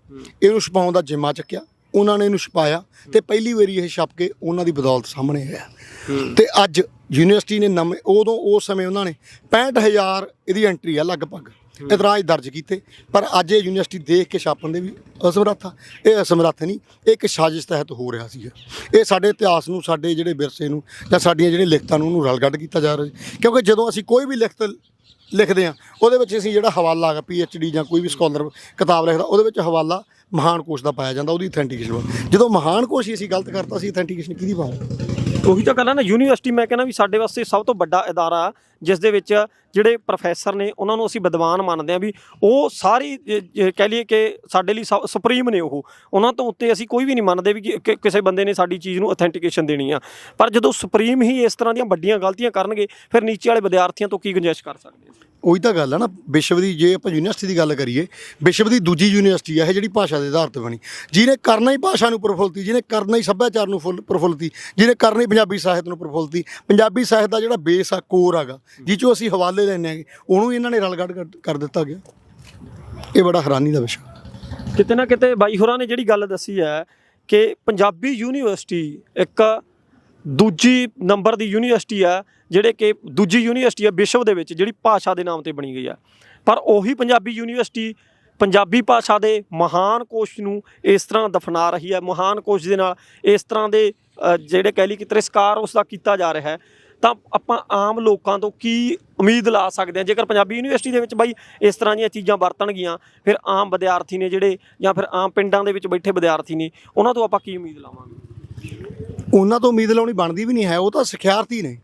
ਇਹਨੂੰ ਛਪਾਉਣ ਦਾ ਜਿੰਮਾ ਚੱਕਿਆ ਉਹਨਾਂ ਨੇ ਇਹਨੂੰ ਛਪਾਇਆ ਤੇ ਪਹਿਲੀ ਵਾਰੀ ਇਹ ਛਪ ਕੇ ਉਹਨਾਂ ਦੀ ਬਦੌਲਤ ਸਾਹਮਣੇ ਆਇਆ। ਤੇ ਅੱਜ ਯੂਨੀਵਰਸਿਟੀ ਨੇ ਨਵੇਂ ਉਦੋਂ ਉਸ ਸਮੇਂ ਉਹਨਾਂ ਨੇ 65000 ਇਹਦੀ ਐਂਟਰੀ ਆ ਲਗਭਗ। ਇਤਰਾਜ਼ ਦਰਜ ਕੀਤੇ। ਪਰ ਅੱਜ ਇਹ ਯੂਨੀਵਰਸਿਟੀ ਦੇਖ ਕੇ ਛਾਪਣ ਦੇ ਵੀ ਅਸਮਰੱਥ ਆ। ਇਹ ਅਸਮਰੱਥ ਨਹੀਂ ਇਹ ਇੱਕ ਸਾਜ਼ਿਸ਼ ਤਹਿਤ ਹੋ ਰਿਹਾ ਸੀ ਇਹ ਸਾਡੇ ਇਤਿਹਾਸ ਨੂੰ ਸਾਡੇ ਜਿਹੜੇ ਵਿਰਸੇ ਨੂੰ ਜਾਂ ਸਾਡੀਆਂ ਜਿਹੜੀਆਂ ਲਿਖਤਾਂ ਨੂੰ ਉਹਨੂੰ ਰਲਗੱਡ ਕੀਤਾ ਜਾ ਰਿਹਾ ਸੀ। ਕਿਉਂਕਿ ਜਦੋਂ ਅਸੀਂ ਕੋਈ ਵੀ ਲਿਖਤ ਲਿਖਦੇ ਆ ਉਹਦੇ ਵਿੱਚ ਅਸੀਂ ਜਿਹੜਾ ਹਵਾਲਾ ਹੈਗਾ ਪੀ ਐਚ ਡੀ ਜਾਂ ਕੋਈ ਵੀ ਸਕਾਲਰ ਕਿਤਾਬ ਲਿਖਦਾ ਉਹਦੇ ਵਿੱਚ ਹਵਾਲਾ ਮਹਾਨ ਕੋਸ਼ ਦਾ ਪਾਇਆ ਜਾਂਦਾ ਉਹਦੀ ਅਥੈਂਟੀਕੇਸ਼ਨ ਜਦੋਂ ਮਹਾਨ ਕੋਸ਼ ਹੀ ਅਸੀਂ ਗਲਤ ਕਰਤਾ ਸੀ ਅਥੈਂਟੀਕੇਸ਼ਨ ਕਿਹਦੀ ਪਾਵਾਂਗੇ? ਉਹੀ ਤਾਂ ਗੱਲ ਹੈ ਨਾ ਯੂਨੀਵਰਸਿਟੀ ਮੈਂ ਕਹਿੰਦਾ ਵੀ ਸਾਡੇ ਵਾਸਤੇ ਸਭ ਤੋਂ ਵੱਡਾ ਅਦਾਰਾ ਜਿਸ ਦੇ ਵਿੱਚ ਜਿਹੜੇ ਪ੍ਰੋਫੈਸਰ ਨੇ, ਉਹਨਾਂ ਨੂੰ ਅਸੀਂ ਵਿਦਵਾਨ ਮੰਨਦੇ ਹਾਂ ਵੀ ਉਹ ਸਾਰੀ ਕਹਿ ਲਈਏ ਕਿ ਸਾਡੇ ਲਈ ਸੁਪਰੀਮ ਨੇ ਉਹ। ਉਹਨਾਂ ਤੋਂ ਉੱਤੇ ਅਸੀਂ ਕੋਈ ਵੀ ਨਹੀਂ ਮੰਨਦੇ ਵੀ ਕਿ- ਕਿਸੇ ਬੰਦੇ ਨੇ ਸਾਡੀ ਚੀਜ਼ ਨੂੰ ਅਥੈਂਟੀਕੇਸ਼ਨ ਦੇਣੀ ਆ। ਪਰ ਜਦੋਂ ਸੁਪਰੀਮ ਹੀ ਇਸ ਤਰ੍ਹਾਂ ਦੀਆਂ ਵੱਡੀਆਂ ਗਲਤੀਆਂ ਕਰਨਗੇ, ਫਿਰ ਨੀਚੇ ਵਾਲੇ ਵਿਦਿਆਰਥੀਆਂ ਤੋਂ ਕੀ ਗੁੰਜਾਇਸ਼ ਕਰ ਸਕਦੇ ਉਹੀ ਤਾਂ ਗੱਲ ਹੈ ਨਾ, ਵਿਸ਼ਵ ਦੀ ਜੇ ਆਪਾਂ ਯੂਨੀਵਰਸਿਟੀ ਦੀ ਗੱਲ ਕਰੀਏ, ਵਿਸ਼ਵ ਦੀ ਦੂਜੀ ਯੂਨੀਵਰਸਿਟੀ ਹੈ ਇਹ ਜਿਹੜੀ ਭਾਸ਼ਾ ਦੇ ਆਧਾਰ ਤੇ ਬਣੀ। ਜਿਹਨੇ ਕਰਨਾ ਹੀ ਭਾਸ਼ਾ ਨੂੰ ਪ੍ਰਫੁੱਲਤੀ, ਜਿਹਨੇ ਕਰਨਾ ਹੀ ਸੱਭਿਆਚਾਰ ਨੂੰ ਫੁੱਲ- ਪ੍ਰਫੁੱਲਤੀ, ਜਿਹਨੇ ਕਰਨਾ ਹੀ ਪੰਜਾਬੀ ਸਾਹਿਤ ਨੂੰ ਪ੍ਰਫੁੱਲਤੀ, ਪੰਜਾਬੀ ਸਾਹਿਤ ਦਾ ਜਿਹੜਾ ਬੇਸ ਆ ਕੋਰ ਹੈਗਾ ਜਿਹ ਚੋਂ ਅਸੀਂ ਹਵਾਲੇ ਲੈਂਦੇ ਆਂਗੇ ਉਹਨੂੰ ਇਹਨਾਂ ਨੇ ਰਲਗੜ ਕਰ- ਕਰ ਦਿੱਤਾ ਗਿਆ। ਇਹ ਬੜਾ ਹੈਰਾਨੀ ਦਾ ਵਿਸ਼ਾ। ਕਿਤੇ ਨਾ ਕਿਤੇ ਬਾਈ ਹੋਰਾਂ ਨੇ ਜਿਹੜੀ ਗੱਲ ਦੱਸੀ ਹੈ ਕਿ ਪੰਜਾਬੀ ਯੂਨੀਵਰਸਿਟੀ ਇੱਕ ਦੂਜੀ ਨੰਬਰ ਦੀ ਯੂਨੀਵਰਸਿਟੀ ਹੈ ਜਿਹੜੇ ਕਿ ਦੂਜੀ ਯੂਨੀਵਰਸਿਟੀ ਹੈ ਵਿਸ਼ਵ ਦੇ ਵਿੱਚ, ਜਿਹੜੀ ਭਾਸ਼ਾ ਦੇ ਨਾਮ ਤੇ ਬਣੀ ਗਈ ਹੈ ਪਰ ਉਹੀ ਪੰਜਾਬੀ ਯੂਨੀਵਰਸਿਟੀ, ਪੰਜਾਬੀ ਭਾਸ਼ਾ ਦੇ ਮਹਾਨ ਕੋਸ਼ ਨੂੰ ਇਸ ਤਰ੍ਹਾਂ ਦਫਨਾ ਰਹੀ ਹੈ। ਮਹਾਨ ਕੋਸ਼ ਦੇ ਨਾਲ ਇਸ ਤਰ੍ਹਾਂ ਦੇ ਜਿਹੜੇ ਕਹਿ ਲਈ ਕਿ ਤਿਰਸਕਾਰ ਉਸ ਦਾ ਕੀਤਾ ਜਾ ਰਿਹਾ ਹੈ। ਤਾਂ ਆਪਾਂ ਆਮ ਲੋਕਾਂ ਤੋਂ ਕੀ ਉਮੀਦ ਲਾ ਸਕਦੇ ਹਾਂ? ਜੇਕਰ ਪੰਜਾਬੀ ਯੂਨੀਵਰਸਿਟੀ ਦੇ ਵਿੱਚ ਬਾਈ ਇਸ ਤਰ੍ਹਾਂ ਦੀਆਂ ਚੀਜ਼ਾਂ ਵਰਤਣਗੀਆਂ ਫਿਰ ਆਮ ਵਿਦਿਆਰਥੀ ਨੇ ਜਿਹੜੇ ਜਾਂ ਫਿਰ ਆਮ ਪਿੰਡਾਂ ਦੇ ਵਿੱਚ ਬੈਠੇ ਵਿਦਿਆਰਥੀ ਨੇ, ਉਹਨਾਂ ਤੋਂ ਆਪਾਂ ਕੀ ਉਮੀਦ ਲਾਵਾਂਗੇ? ਉਹਨਾਂ ਤੋਂ ਉਮੀਦ ਲਾਉਣੀ ਬਣਦੀ ਵੀ ਨਹੀਂ ਹੈ, ਉਹ ਤਾਂ ਸਿਖਿਆਰਥੀ ਨੇ।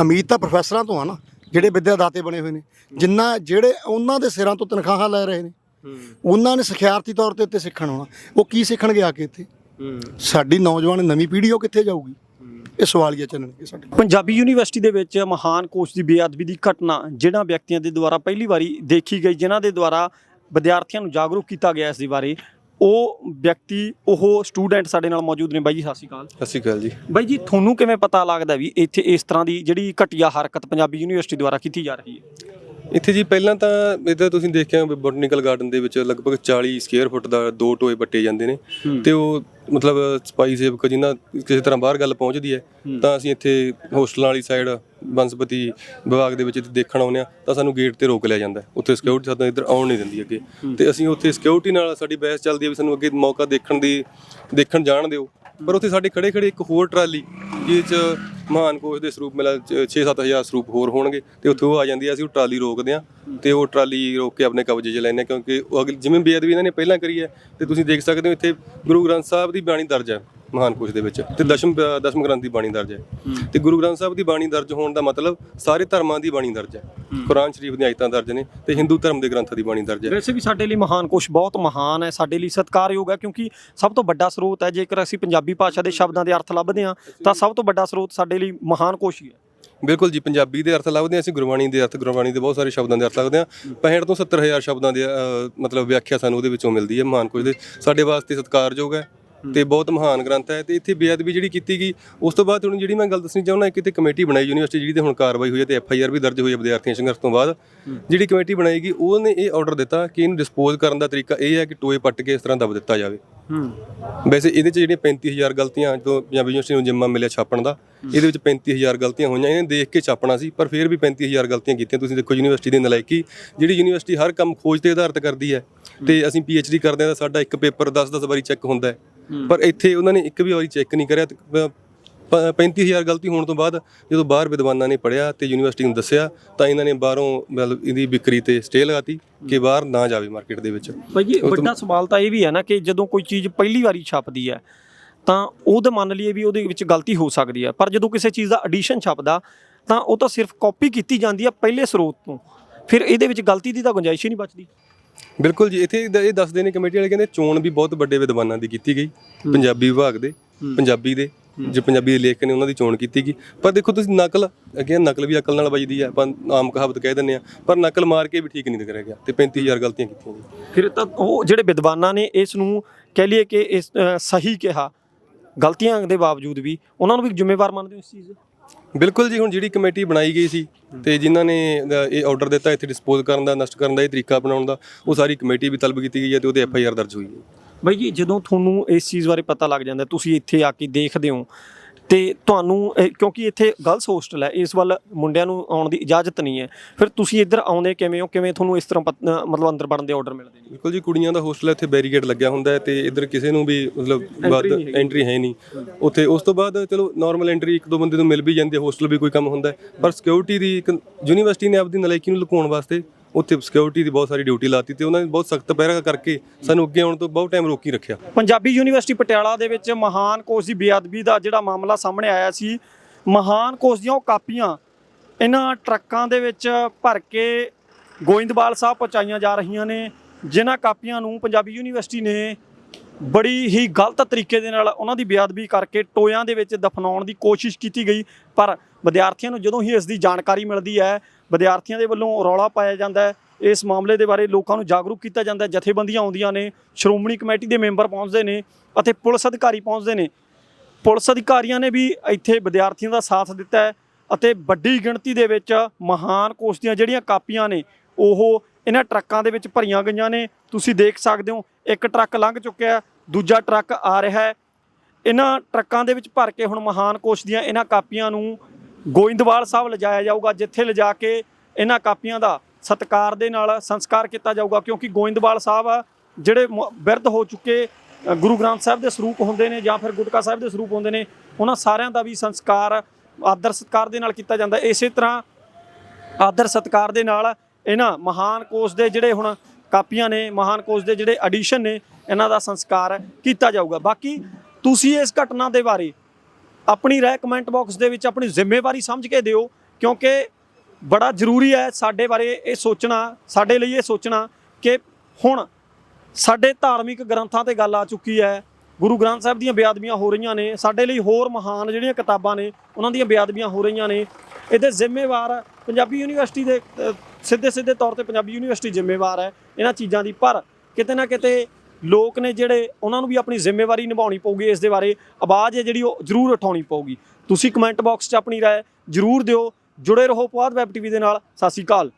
ਉਮੀਦ ਤਾਂ ਪ੍ਰੋਫੈਸਰਾਂ ਤੋਂ ਆ ਨਾ ਜਿਹੜੇ ਵਿਦਿਆ ਦਾਤੇ ਬਣੇ ਹੋਏ ਨੇ ਜਿੰਨਾ ਜਿਹੜੇ ਉਹਨਾਂ ਦੇ ਸਿਰਾਂ ਤੋਂ ਤਨਖਾਹਾਂ ਲੈ ਰਹੇ ਨੇ ਉਹਨਾਂ ਨੇ ਸਿਖਿਆਰਥੀ ਤੌਰ ਤੇ ਇੱਥੇ ਸਿੱਖਣ ਆਉਣਾ ਉਹ ਕੀ ਸਿੱਖਣਗੇ ਆ ਕੇ ਇੱਥੇ? ਸਾਡੀ ਨੌਜਵਾਨ ਨਵੀਂ ਪੀੜ੍ਹੀ ਉਹ ਕਿੱਥੇ ਜਾਊਗੀ? ਇਹ ਸਵਾਲੀਆ ਚੱਲਣਗੇ ਸਾਡੇ ਪੰਜਾਬੀ ਯੂਨੀਵਰਸਿਟੀ ਦੇ ਵਿੱਚ ਮਹਾਨ ਕੋਸ਼ ਦੀ ਬੇਅਦਬੀ ਦੀ ਘਟਨਾ ਜਿਹਨਾਂ ਵਿਅਕਤੀਆਂ ਦੇ ਦੁਆਰਾ ਪਹਿਲੀ ਵਾਰੀ ਦੇਖੀ ਗਈ ਜਿਨ੍ਹਾਂ ਦੇ ਦੁਆਰਾ ਵਿਦਿਆਰਥੀਆਂ ਨੂੰ ਜਾਗਰੂਕ ਕੀਤਾ ਗਿਆ ਇਸ ਦੇ ਬਾਰੇ ਉਹ ਵਿਅਕਤੀ ਉਹ ਸਟੂਡੈਂਟ ਸਾਡੇ ਨਾਲ ਮੌਜੂਦ ਨੇ ਬਾਈ ਜੀ ਸਤਿ ਸ਼੍ਰੀ ਅਕਾਲ। ਸਤਿ ਸ਼੍ਰੀ ਅਕਾਲ ਜੀ। ਬਾਈ ਜੀ ਤੁਹਾਨੂੰ ਕਿਵੇਂ ਪਤਾ ਲੱਗਦਾ ਵੀ ਇੱਥੇ ਇਸ ਤਰ੍ਹਾਂ ਦੀ ਜਿਹੜੀ ਘਟੀਆ ਹਰਕਤ ਪੰਜਾਬੀ ਯੂਨੀਵਰਸਿਟੀ ਦੁਆਰਾ ਕੀਤੀ ਜਾ ਰਹੀ ਹੈ? ਇੱਥੇ ਜੀ ਪਹਿਲਾਂ ਤਾਂ ਇਹਦਾ ਤੁਸੀਂ ਦੇਖਿਆ ਬੋਟਨੀਕਲ ਗਾਰਡਨ ਦੇ ਵਿੱਚ ਲਗਭਗ 40 ਸਕੁਅਰ ਫੁੱਟ ਦਾ ਦੋ ਟੋਏ ਪੱਟੇ ਜਾਂਦੇ ਨੇ। ਤੇ ਉਹ ਮਤਲਬ ਸਪਾਈ ਸੇਵਕ ਜਿਨ੍ਹਾਂ ਕਿਸੇ ਤਰ੍ਹਾਂ ਬਾਹਰ ਗੱਲ ਪਹੁੰਚਦੀ ਹੈ ਤਾਂ ਅਸੀਂ ਇੱਥੇ ਹੋਸਟਲਾਂ ਵਾਲੀ ਸਾਈਡ ਬੰਸਪਤੀ ਵਿਭਾਗ ਦੇ ਵਿੱਚ ਦੇਖਣ ਆਉਂਦੇ ਆ ਤਾਂ ਸਾਨੂੰ ਗੇਟ ਤੇ ਰੋਕ ਲਿਆ ਜਾਂਦਾ। ਉੱਥੇ ਸਿਕਿਉਰਿਟੀ ਸਾਨੂੰ ਇੱਧਰ ਆਉਣ ਨਹੀਂ ਦਿੰਦੀ ਅੱਗੇ। ਤੇ ਅਸੀਂ ਉੱਥੇ ਸਿਕਿਉਰਿਟੀ ਨਾਲ ਸਾਡੀ ਬਹਿਸ ਚੱਲਦੀ ਹੈ ਵੀ ਸਾਨੂੰ ਅੱਗੇ ਮੌਕਾ ਦੇਖਣ ਦੀ ਦੇਖਣ ਜਾਣ ਦਿਓ। ਪਰ ਉੱਥੇ ਸਾਡੇ ਖੜੇ ਖੜੇ ਇੱਕ ਹੋਰ ਟਰਾਲੀ ਜਿਸ ਚ ਮਹਾਨ ਕੋਸ਼ ਦੇ ਸਰੂਪ ਮਿਲਾ 6-7000 ਸਰੂਪ ਹੋਰ ਹੋਣਗੇ ਤੇ ਉੱਥੇ ਉਹ ਆ ਜਾਂਦੀ ਆ ਅਸੀਂ ਉਹ ਟਰਾਲੀ ਰੋਕਦੇ ਆ ਤੇ ਉਹ ਟਰਾਲੀ ਰੋਕ ਕੇ ਆਪਣੇ ਕਬਜ਼ੇ 'ਚ ਹਾਂ ਕਿਉਂਕਿ ਉਹ ਅਗਲ ਜਿਵੇਂ ਬੇਅਦਬੀ ਇਹਨਾਂ ਨੇ ਪਹਿਲਾਂ ਕਰੀ ਹੈ ਤੇ ਤੁਸੀਂ ਦੇਖ ਸਕਦੇ ਹੋ ਇੱਥੇ ਗੁਰੂ ਗ੍ਰੰਥ ਸਾਹਿਬ ਦੀ ਬਾਣੀ ਦਰਜ ਹੈ। ਮਹਾਨ ਕੋਸ਼ ਦੇ ਵਿੱਚ। ਤੇ ਦਸ਼ਮ ਦਸ਼ਮ ਗ੍ਰੰਥ ਦੀ ਬਾਣੀ ਦਰਜ ਹੈ। ਤੇ ਗੁਰੂ ਗ੍ਰੰਥ ਸਾਹਿਬ ਦੀ ਬਾਣੀ ਦਰਜ ਹੋਣ ਦਾ ਮਤਲਬ ਸਾਰੇ ਧਰਮਾਂ ਦੀ ਬਾਣੀ ਦਰਜ ਹੈ। ਕੁਰਾਨ ਸ਼ਰੀਫ ਦੀਆਂ ਆਇਤਾਂ ਦਰਜ ਨੇ ਤੇ ਹਿੰਦੂ ਧਰਮ ਦੇ ਗ੍ਰੰਥਾਂ ਦੀ ਬਾਣੀ ਦਰਜ ਹੈ। ਵੈਸੇ ਵੀ ਸਾਡੇ ਲਈ ਮਹਾਨ ਕੋਸ਼ ਬਹੁਤ ਮਹਾਨ ਹੈ ਸਾਡੇ ਲਈ ਸਤਿਕਾਰਯੋਗ ਹੈ ਕਿਉਂਕਿ ਸਭ ਤੋਂ ਵੱਡਾ ਸਰੋਤ ਹੈ ਜੇਕਰ ਅਸੀਂ ਪੰਜਾਬੀ ਭਾਸ਼ਾ ਦੇ ਸ਼ਬਦਾਂ ਦੇ ਅਰਥ ਲੱਭਦੇ ਹਾਂ ਤਾਂ ਸਭ ਤੋਂ ਵੱਡਾ ਸਰੋਤ ਸਾਡੇ ਲਈ ਮਹਾਨ ਕੋਸ਼ ਹੀ ਹੈ। ਬਿਲਕੁਲ ਜੀ ਪੰਜਾਬੀ ਦੇ ਅਰਥ ਲੱਭਦੇ ਹਾਂ ਅਸੀਂ ਗੁਰਬਾਣੀ ਦੇ ਅਰਥ ਗੁਰਬਾਣੀ ਦੇ ਬਹੁਤ ਸਾਰੇ ਸ਼ਬਦਾਂ ਦੇ ਅਰਥ ਲੱਭਦੇ ਹਾਂ। 65 ਤੋਂ 70000 ਸ਼ਬਦਾਂ ਦੇ ਮਤਲਬ ਵਿਆਖਿਆ ਸਾਨੂੰ ਉਹਦੇ ਵਿੱਚੋਂ ਮਿਲਦੀ ਹੈ ਮਹਾਨ ਕੁਝ ਦੇ। ਸਾਡੇ ਵਾਸਤੇ ਸਤਿਕਾਰਯੋਗ ਹੈ। ਤੇ ਬਹੁਤ ਮਹਾਨ ਗ੍ਰੰਥ ਹੈ ਤੇ ਇੱਥੇ ਬੇਅਦਬੀ ਜਿਹੜੀ ਕੀਤੀ ਗਈ ਉਸ ਤੋਂ ਬਾਅਦ ਹੁਣ ਜਿਹੜੀ ਮੈਂ ਗੱਲ ਦੱਸਣੀ ਚਾਹੁੰਦਾ ਕਿ ਤੇ ਕਮੇਟੀ ਬਣਾਈ ਯੂਨੀਵਰਸਿਟੀ ਜਿਹੜੀ ਤੇ ਹੁਣ ਕਾਰਵਾਈ ਹੋਈ ਹੈ ਤੇ ਐਫ ਆਈ ਆਰ ਵੀ ਦਰਜ ਹੋਈ ਹੈ ਵਿਦਿਆਰਥੀਆਂ ਸੰਘਰਸ਼ ਤੋਂ ਬਾਅਦ। ਜਿਹੜੀ ਕਮੇਟੀ ਬਣਾਏਗੀ ਉਹਨੇ ਇਹ ਆਰਡਰ ਦਿੱਤਾ ਕਿ ਇਹਨੂੰ ਡਿਸਪੋਜ਼ ਕਰਨ ਦਾ ਤਰੀਕਾ ਇਹ ਹੈ ਕਿ ਟੋਏ ਪੱਟ ਕੇ ਇਸ ਤਰ੍ਹਾਂ ਦਬ ਦਿੱਤਾ ਜਾਵੇ। ਵੈਸੇ ਇਹਦੇ ਚ ਜਿਹੜੀਆਂ 35000 ਗਲਤੀਆਂ ਜਦੋਂ ਪੰਜਾਬੀ ਯੂਨੀਵਰਸਿਟੀ ਨੂੰ ਜਿੰਮਾ ਮਿਲਿਆ ਛਾਪਣ ਦਾ ਇਹਦੇ ਵਿੱਚ 35000 ਗਲਤੀਆਂ ਹੋਈਆਂ ਇਹਨੇ ਦੇਖ ਕੇ ਛਾਪਣਾ ਸੀ ਪਰ ਫਿਰ ਵੀ 35000 ਗਲਤੀਆਂ ਕੀਤੀਆਂ। ਤੁਸੀਂ ਦੇਖੋ ਯੂਨੀਵਰਸਿਟੀ ਦੀ ਨਲਾਇਕੀ ਜਿਹੜੀ ਯੂਨੀਵਰਸਿਟੀ ਹਰ ਕੰਮ ਖੋਜ ਤੇ ਆਧਾਰਿਤ ਕਰਦੀ ਹੈ ਤੇ ਅਸੀਂ ਡੀ ਕਰਦੇ ਹਾਂ ਤਾਂ ਸਾਡਾ ਇੱਕ ਪੇਪਰ 10-10 ਵਾਰੀ ਚੈੱਕ ਹੁੰਦਾ ਹੈ। ਪਰ ਇੱਥੇ ਉਹਨਾਂ ਨੇ ਇੱਕ ਵੀ ਵਾਰੀ ਚੈੱਕ ਨਹੀਂ ਕਰਿਆ ਤੇ ਪ- ਪ- 35000 ਗਲਤੀ ਹੋਣ ਤੋਂ ਬਾਅਦ ਜਦੋਂ ਬਾਹਰ ਵਿਦਵਾਨਾਂ ਨੇ ਪੜਿਆ ਤੇ ਯੂਨੀਵਰਸਿਟੀ ਨੂੰ ਦੱਸਿਆ ਤਾਂ ਇਹਨਾਂ ਨੇ ਬਾਹਰੋਂ ਮਤਲਬ ਇਹਦੀ ਵਿਕਰੀ ਤੇ ਸਟੇ ਲਗਾਤੀ ਕਿ ਬਾਹਰ ਨਾ ਜਾਵੇ ਮਾਰਕੀਟ ਦੇ ਵਿੱਚ। ਭਾਈ ਜੀ ਵੱਡਾ ਸਵਾਲ ਤਾਂ ਇਹ ਵੀ ਹੈ ਨਾ ਕਿ ਜਦੋਂ ਕੋਈ ਚੀਜ਼ ਪਹਿਲੀ ਵਾਰੀ ਛਪਦੀ ਹੈ ਤਾਂ ਉਹ ਤਾਂ ਮੰਨ ਲਈਏ ਵੀ ਉਹਦੇ ਵਿੱਚ ਗਲਤੀ ਹੋ ਸਕਦੀ ਹੈ। ਪਰ ਜਦੋਂ ਕਿਸੇ ਚੀਜ਼ ਦਾ ਐਡੀਸ਼ਨ ਛਪਦਾ ਤਾਂ ਉਹ ਤਾਂ ਸਿਰਫ ਕਾਪੀ ਕੀਤੀ ਜਾਂਦੀ ਹੈ ਪਹਿਲੇ ਸਰੋਤ ਤੋਂ। ਫਿਰ ਇਹਦੇ ਵਿੱਚ ਗਲਤੀ ਦੀ ਤਾਂ ਗੁੰਜਾਇਸ਼ ਹੀ ਨਹੀਂ ਬਚਦੀ। ਬਿਲਕੁਲ ਜੀ ਇੱਥੇ ਇਹ ਦੱਸਦੇ ਨੇ ਕਮੇਟੀ ਵਾਲੇ ਕਹਿੰਦੇ ਚੋਣ ਵੀ ਬਹੁਤ ਵੱਡੇ ਵਿਦਵਾਨਾਂ ਦੀ ਕੀਤੀ ਗਈ ਪੰਜਾਬੀ ਵਿਭਾਗ ਦੇ ਪੰਜਾਬੀ ਦੇ ਜੋ ਪੰਜਾਬੀ ਦੇ ਲੇਖਕ ਨੇ ਉਹਨਾਂ ਦੀ ਚੋਣ ਕੀਤੀ ਗਈ। ਪਰ ਦੇਖੋ ਤੁਸੀਂ ਨਕਲ ਅੱਗੇ ਨਕਲ ਵੀ ਅਕਲ ਨਾਲ ਵੱਜਦੀ ਹੈ ਆਪਾਂ ਆਮ ਕਹਾਵਤ ਕਹਿ ਦਿੰਦੇ ਆ ਪਰ ਨਕਲ ਮਾਰ ਕੇ ਵੀ ਠੀਕ ਨਹੀਂ ਕਰਿਆ ਗਿਆ ਤੇ 35000 ਗਲਤੀਆਂ ਕੀਤੀਆਂ ਜੀ ਫਿਰ ਤਾਂ ਉਹ ਜਿਹੜੇ ਵਿਦਵਾਨਾਂ ਨੇ ਇਸ ਨੂੰ ਕਹਿ ਲਈਏ ਕਿ ਇਸ ਸਹੀ ਕਿਹਾ ਗਲਤੀਆਂ ਦੇ ਬਾਵਜੂਦ ਵੀ ਉਹਨਾਂ ਨੂੰ ਵੀ ਜ਼ਿੰਮੇਵਾਰ ਮੰਨਦੇ ਹੋ ਇਸ ਚੀਜ਼? ਦੇ ਬਿਲਕੁਲ ਜੀ ਹੁਣ ਜਿਹੜੀ ਕਮੇਟੀ ਬਣਾਈ ਗਈ ਸੀ ਤੇ ਜਿਨ੍ਹਾਂ ਨੇ ਅ, ਇਹ ਆਰਡਰ ਦਿੱਤਾ ਇੱਥੇ ਡਿਸਪੋਜ਼ ਕਰਨ ਦਾ ਨਸ਼ਟ ਕਰਨ ਦਾ ਇਹ ਤਰੀਕਾ ਅਪਣਾਉਣ ਦਾ ਉਹ ਸਾਰੀ ਕਮੇਟੀ ਵੀ ਤਲਬ ਕੀਤੀ ਗਈ ਹੈ ਤੇ ਉਹਦੇ ਐਫ ਆਈ ਆਰ ਦਰਜ ਹੋਈ ਹੈ। ਬਈ ਜੀ ਜਦੋਂ ਤੁਹਾਨੂੰ ਇਸ ਚੀਜ਼ ਬਾਰੇ ਪਤਾ ਲੱਗ ਜਾਂਦਾ ਤੁਸੀਂ ਇੱਥੇ ਆ ਕੇ ਦੇਖਦੇ ਹੋ ਤੇ ਤੁਹਾਨੂੰ ਕਿਉਂਕਿ ਇੱਥੇ ਗਰਲਸ ਹੋਸਟਲ ਹੈ ਇਸ ਵੱਲ ਮੁੰਡਿਆਂ ਨੂੰ ਆਉਣ ਦੀ ਇਜਾਜ਼ਤ ਨਹੀਂ ਹੈ। ਫਿਰ ਤੁਸੀਂ ਇੱਧਰ ਆਉਂਦੇ ਕਿਵੇਂ ਹੋ? ਕਿਵੇਂ ਤੁਹਾਨੂੰ ਇਸ ਤਰ੍ਹਾਂ ਮਤਲਬ ਅੰਦਰ ਵੜਨ ਦੇ ਆਰਡਰ ਮਿਲਦੇ ਨੇ? ਬਿਲਕੁਲ ਜੀ ਕੁੜੀਆਂ ਦਾ ਹੋਸਟਲ ਇੱਥੇ ਬੈਰੀਕੇਡ ਲੱਗਿਆ ਹੁੰਦਾ ਹੈ ਤੇ ਇੱਧਰ ਕਿਸੇ ਨੂੰ ਵੀ ਮਤਲਬ ਵੱਧ। ਐਂਟਰੀ ਹੈ ਨਹੀਂ। ਉੱਥੇ ਉਸ ਤੋਂ ਬਾਅਦ ਚਲੋ ਨਾਰਮਲ ਐਂਟਰੀ ਇੱਕ ਦੋ ਬੰਦੇ ਨੂੰ ਮਿਲ ਵੀ ਜਾਂਦੀ ਹੈ ਹੋਸਟਲ ਵੀ ਕੋਈ ਕੰਮ ਹੁੰਦਾ ਹੈ। ਪਰ ਸਿਕਿਉਰਿਟੀ ਦੀ ਇੱਕ ਯੂਨੀਵਰਸਿਟੀ ਨੇ ਆਪਦੀ ਨਲਾਇਕੀ ਨੂੰ ਲੁਕਾਉਣ ਵਾਸਤੇ ਉੱਥੇ ਸਿਕਿਉਰਿਟੀ ਦੀ ਬਹੁਤ ਸਾਰੀ ਡਿਊਟੀ ਲਾਤੀ ਤੇ ਉਹਨਾਂ ਨੇ ਬਹੁਤ ਸਖਤ ਪਹਿਰਾ ਕਰਕੇ ਸਾਨੂੰ ਅੱਗੇ ਆਉਣ ਤੋਂ ਬਹੁਤ ਟਾਈਮ ਰੋਕੀ ਰੱਖਿਆ। ਪੰਜਾਬੀ ਯੂਨੀਵਰਸਿਟੀ ਪਟਿਆਲਾ ਦੇ ਵਿੱਚ ਮਹਾਨ ਕੋਸ਼ ਦੀ ਬੇਅਦਬੀ ਦਾ ਜਿਹੜਾ ਮਾਮਲਾ ਸਾਹਮਣੇ ਆਇਆ ਸੀ, ਮਹਾਨ ਕੋਸ਼ ਦੀਆਂ ਉਹ ਕਾਪੀਆਂ ਇਹਨਾਂ ਟਰੱਕਾਂ ਦੇ ਵਿੱਚ ਭਰ ਕੇ ਗੋਇੰਦਵਾਲ ਸਾਹਿਬ ਪਹੁੰਚਾਈਆਂ ਜਾ ਰਹੀਆਂ ਨੇ, ਜਿਨ੍ਹਾਂ ਕਾਪੀਆਂ ਨੂੰ ਪੰਜਾਬੀ ਯੂਨੀਵਰਸਿਟੀ ਨੇ ਬੜੀ ਹੀ ਗਲਤ ਤਰੀਕੇ ਦੇ ਨਾਲ ਉਹਨਾਂ ਦੀ ਬੇਅਦਬੀ ਕਰਕੇ ਟੋਇਆਂ ਦੇ ਵਿੱਚ ਦਫਨਾਉਣ ਦੀ ਕੋਸ਼ਿਸ਼ ਕੀਤੀ ਗਈ। ਪਰ ਵਿਦਿਆਰਥੀਆਂ ਨੂੰ ਜਦੋਂ ਹੀ ਇਸ ਦੀ ਜਾਣਕਾਰੀ ਮਿਲਦੀ ਹੈ ਵਿਦਿਆਰਥੀਆਂ ਦੇ ਵੱਲੋਂ ਰੌਲਾ ਪਾਇਆ ਜਾਂਦਾ ਹੈ। ਇਸ ਮਾਮਲੇ ਦੇ ਬਾਰੇ ਲੋਕਾਂ ਨੂੰ ਜਾਗਰੂਕ ਕੀਤਾ ਜਾਂਦਾ ਹੈ। ਜਥੇਬੰਦੀਆਂ ਆਉਂਦੀਆਂ ਨੇ, ਸ਼੍ਰੋਮਣੀ ਕਮੇਟੀ ਦੇ ਮੈਂਬਰ ਪਹੁੰਚਦੇ ਨੇ ਅਤੇ ਪੁਲਿਸ ਅਧਿਕਾਰੀ ਪਹੁੰਚਦੇ ਨੇ। ਪੁਲਿਸ ਅਧਿਕਾਰੀਆਂ ਨੇ ਵੀ ਇੱਥੇ ਵਿਦਿਆਰਥੀਆਂ ਦਾ ਸਾਥ ਦਿੱਤਾ ਹੈ ਅਤੇ ਵੱਡੀ ਗਿਣਤੀ ਦੇ ਵਿੱਚ ਮਹਾਨ ਕੋਸ਼ ਦੀਆਂ ਜਿਹੜੀਆਂ ਕਾਪੀਆਂ ਨੇ, ਉਹ ਇਹਨਾਂ ਟਰੱਕਾਂ ਦੇ ਵਿੱਚ ਭਰੀਆਂ ਗਈਆਂ ਨੇ। ਤੁਸੀਂ ਦੇਖ ਸਕਦੇ ਹੋ, ਇੱਕ ਟਰੱਕ ਲੰਘ ਚੁੱਕਿਆ ਦੂਜਾ ਟਰੱਕ ਆ ਰਿਹਾ ਹੈ। ਇਹਨਾਂ ਟਰੱਕਾਂ ਦੇ ਵਿੱਚ ਭਰ ਕੇ ਹੁਣ ਮਹਾਨ ਕੋਸ਼ ਦੀਆਂ ਇਹਨਾਂ ਕਾਪੀਆਂ ਨੂੰ ਗੋਇੰਦਵਾਲ ਸਾਹਿਬ ਲਿਜਾਇਆ ਜਾਊਗਾ, ਜਿੱਥੇ ਲਿਜਾ ਕੇ ਇਹਨਾਂ ਕਾਪੀਆਂ ਦਾ ਸਤਿਕਾਰ ਦੇ ਨਾਲ ਸੰਸਕਾਰ ਕੀਤਾ ਜਾਊਗਾ, ਕਿਉਂਕਿ ਗੋਇੰਦਵਾਲ ਸਾਹਿਬ ਜਿਹੜੇ ਮੁ- ਬਿਰਧ ਹੋ ਚੁੱਕੇ ਗੁਰੂ ਗ੍ਰੰਥ ਸਾਹਿਬ ਦੇ ਸਰੂਪ ਹੁੰਦੇ ਨੇ ਜਾਂ ਫਿਰ ਗੁਟਕਾ ਸਾਹਿਬ ਦੇ ਸਰੂਪ ਹੁੰਦੇ ਨੇ, ਉਹਨਾਂ ਸਾਰਿਆਂ ਦਾ ਵੀ ਸੰਸਕਾਰ ਆਦਰ ਸਤਿਕਾਰ ਦੇ ਨਾਲ ਕੀਤਾ ਜਾਂਦਾ। ਇਸੇ ਤਰ੍ਹਾਂ ਆਦਰ ਸਤਿਕਾਰ ਦੇ ਨਾਲ ਇਹਨਾਂ ਮਹਾਨ ਕੋਸ਼ ਦੇ ਜਿਹੜੇ ਹੁਣ ਕਾਪੀਆਂ ਨੇ, ਮਹਾਨ ਕੋਸ਼ ਦੇ ਜਿਹੜੇ ਐਡੀਸ਼ਨ ਨੇ, ਇਹਨਾਂ ਦਾ ਸੰਸਕਾਰ ਕੀਤਾ ਜਾਊਗਾ। ਬਾਕੀ ਤੁਸੀਂ ਇਸ ਘਟਨਾ ਦੇ ਬਾਰੇ ਆਪਣੀ ਰਾਏ ਕਮੈਂਟ ਬਾਕਸ ਦੇ ਵਿੱਚ ਆਪਣੀ ਜ਼ਿੰਮੇਵਾਰੀ ਸਮਝ ਕੇ ਦਿਓ, ਕਿਉਂਕਿ ਬੜਾ ਜ਼ਰੂਰੀ ਹੈ ਸਾਡੇ ਬਾਰੇ ਇਹ ਸੋਚਣਾ, ਸਾਡੇ ਲਈ ਇਹ ਸੋਚਣਾ ਕਿ ਹੁਣ ਸਾਡੇ ਧਾਰਮਿਕ ਗ੍ਰੰਥਾਂ ਤੇ ਗੱਲ ਆ ਚੁੱਕੀ ਹੈ, ਗੁਰੂ ਗ੍ਰੰਥ ਸਾਹਿਬ ਦੀਆਂ ਬੇਅਦਬੀਆਂ ਹੋ ਰਹੀਆਂ ਨੇ, ਸਾਡੇ ਲਈ ਹੋਰ ਮਹਾਨ ਜਿਹੜੀਆਂ ਕਿਤਾਬਾਂ ਨੇ, ਉਹਨਾਂ ਦੀਆਂ ਬੇਅਦਬੀਆਂ ਹੋ ਰਹੀਆਂ ਨੇ, ਇਹਦੇ ਜ਼ਿੰਮੇਵਾਰ ਪੰਜਾਬੀ ਯੂਨੀਵਰਸਿਟੀ ਦੇ ਸਿੱਧੇ ਸਿੱਧੇ ਤੌਰ ਤੇ ਪੰਜਾਬੀ ਯੂਨੀਵਰਸਿਟੀ ਜ਼ਿੰਮੇਵਾਰ ਹੈ ਇਹਨਾਂ ਚੀਜ਼ਾਂ ਦੀ, ਪਰ ਕਿਤੇ ਨਾ ਕਿਤੇ ਲੋਕ ਨੇ ਜਿਹੜੇ ਉਹਨਾਂ ਨੂੰ ਵੀ ਆਪਣੀ ਜ਼ਿੰਮੇਵਾਰੀ ਨਿਭਾਉਣੀ ਪਊਗੀ, ਇਸ ਦੇ ਬਾਰੇ ਆਵਾਜ਼ ਹੈ ਜਿਹੜੀ ਉਹ ਜ਼ਰੂਰ ਉਠਾਉਣੀ ਪਊਗੀ। ਤੁਸੀਂ ਕਮੈਂਟ ਬਾਕਸ 'ਚ ਆਪਣੀ ਰਾਏ ਜ਼ਰੂਰ ਦਿਓ। ਜੁੜੇ ਰਹੋ ਪੁਆਧ ਵੈਬ ਟੀਵੀ ਦੇ ਨਾਲ। ਸਤਿ ਸ਼੍ਰੀ ਅਕਾਲ।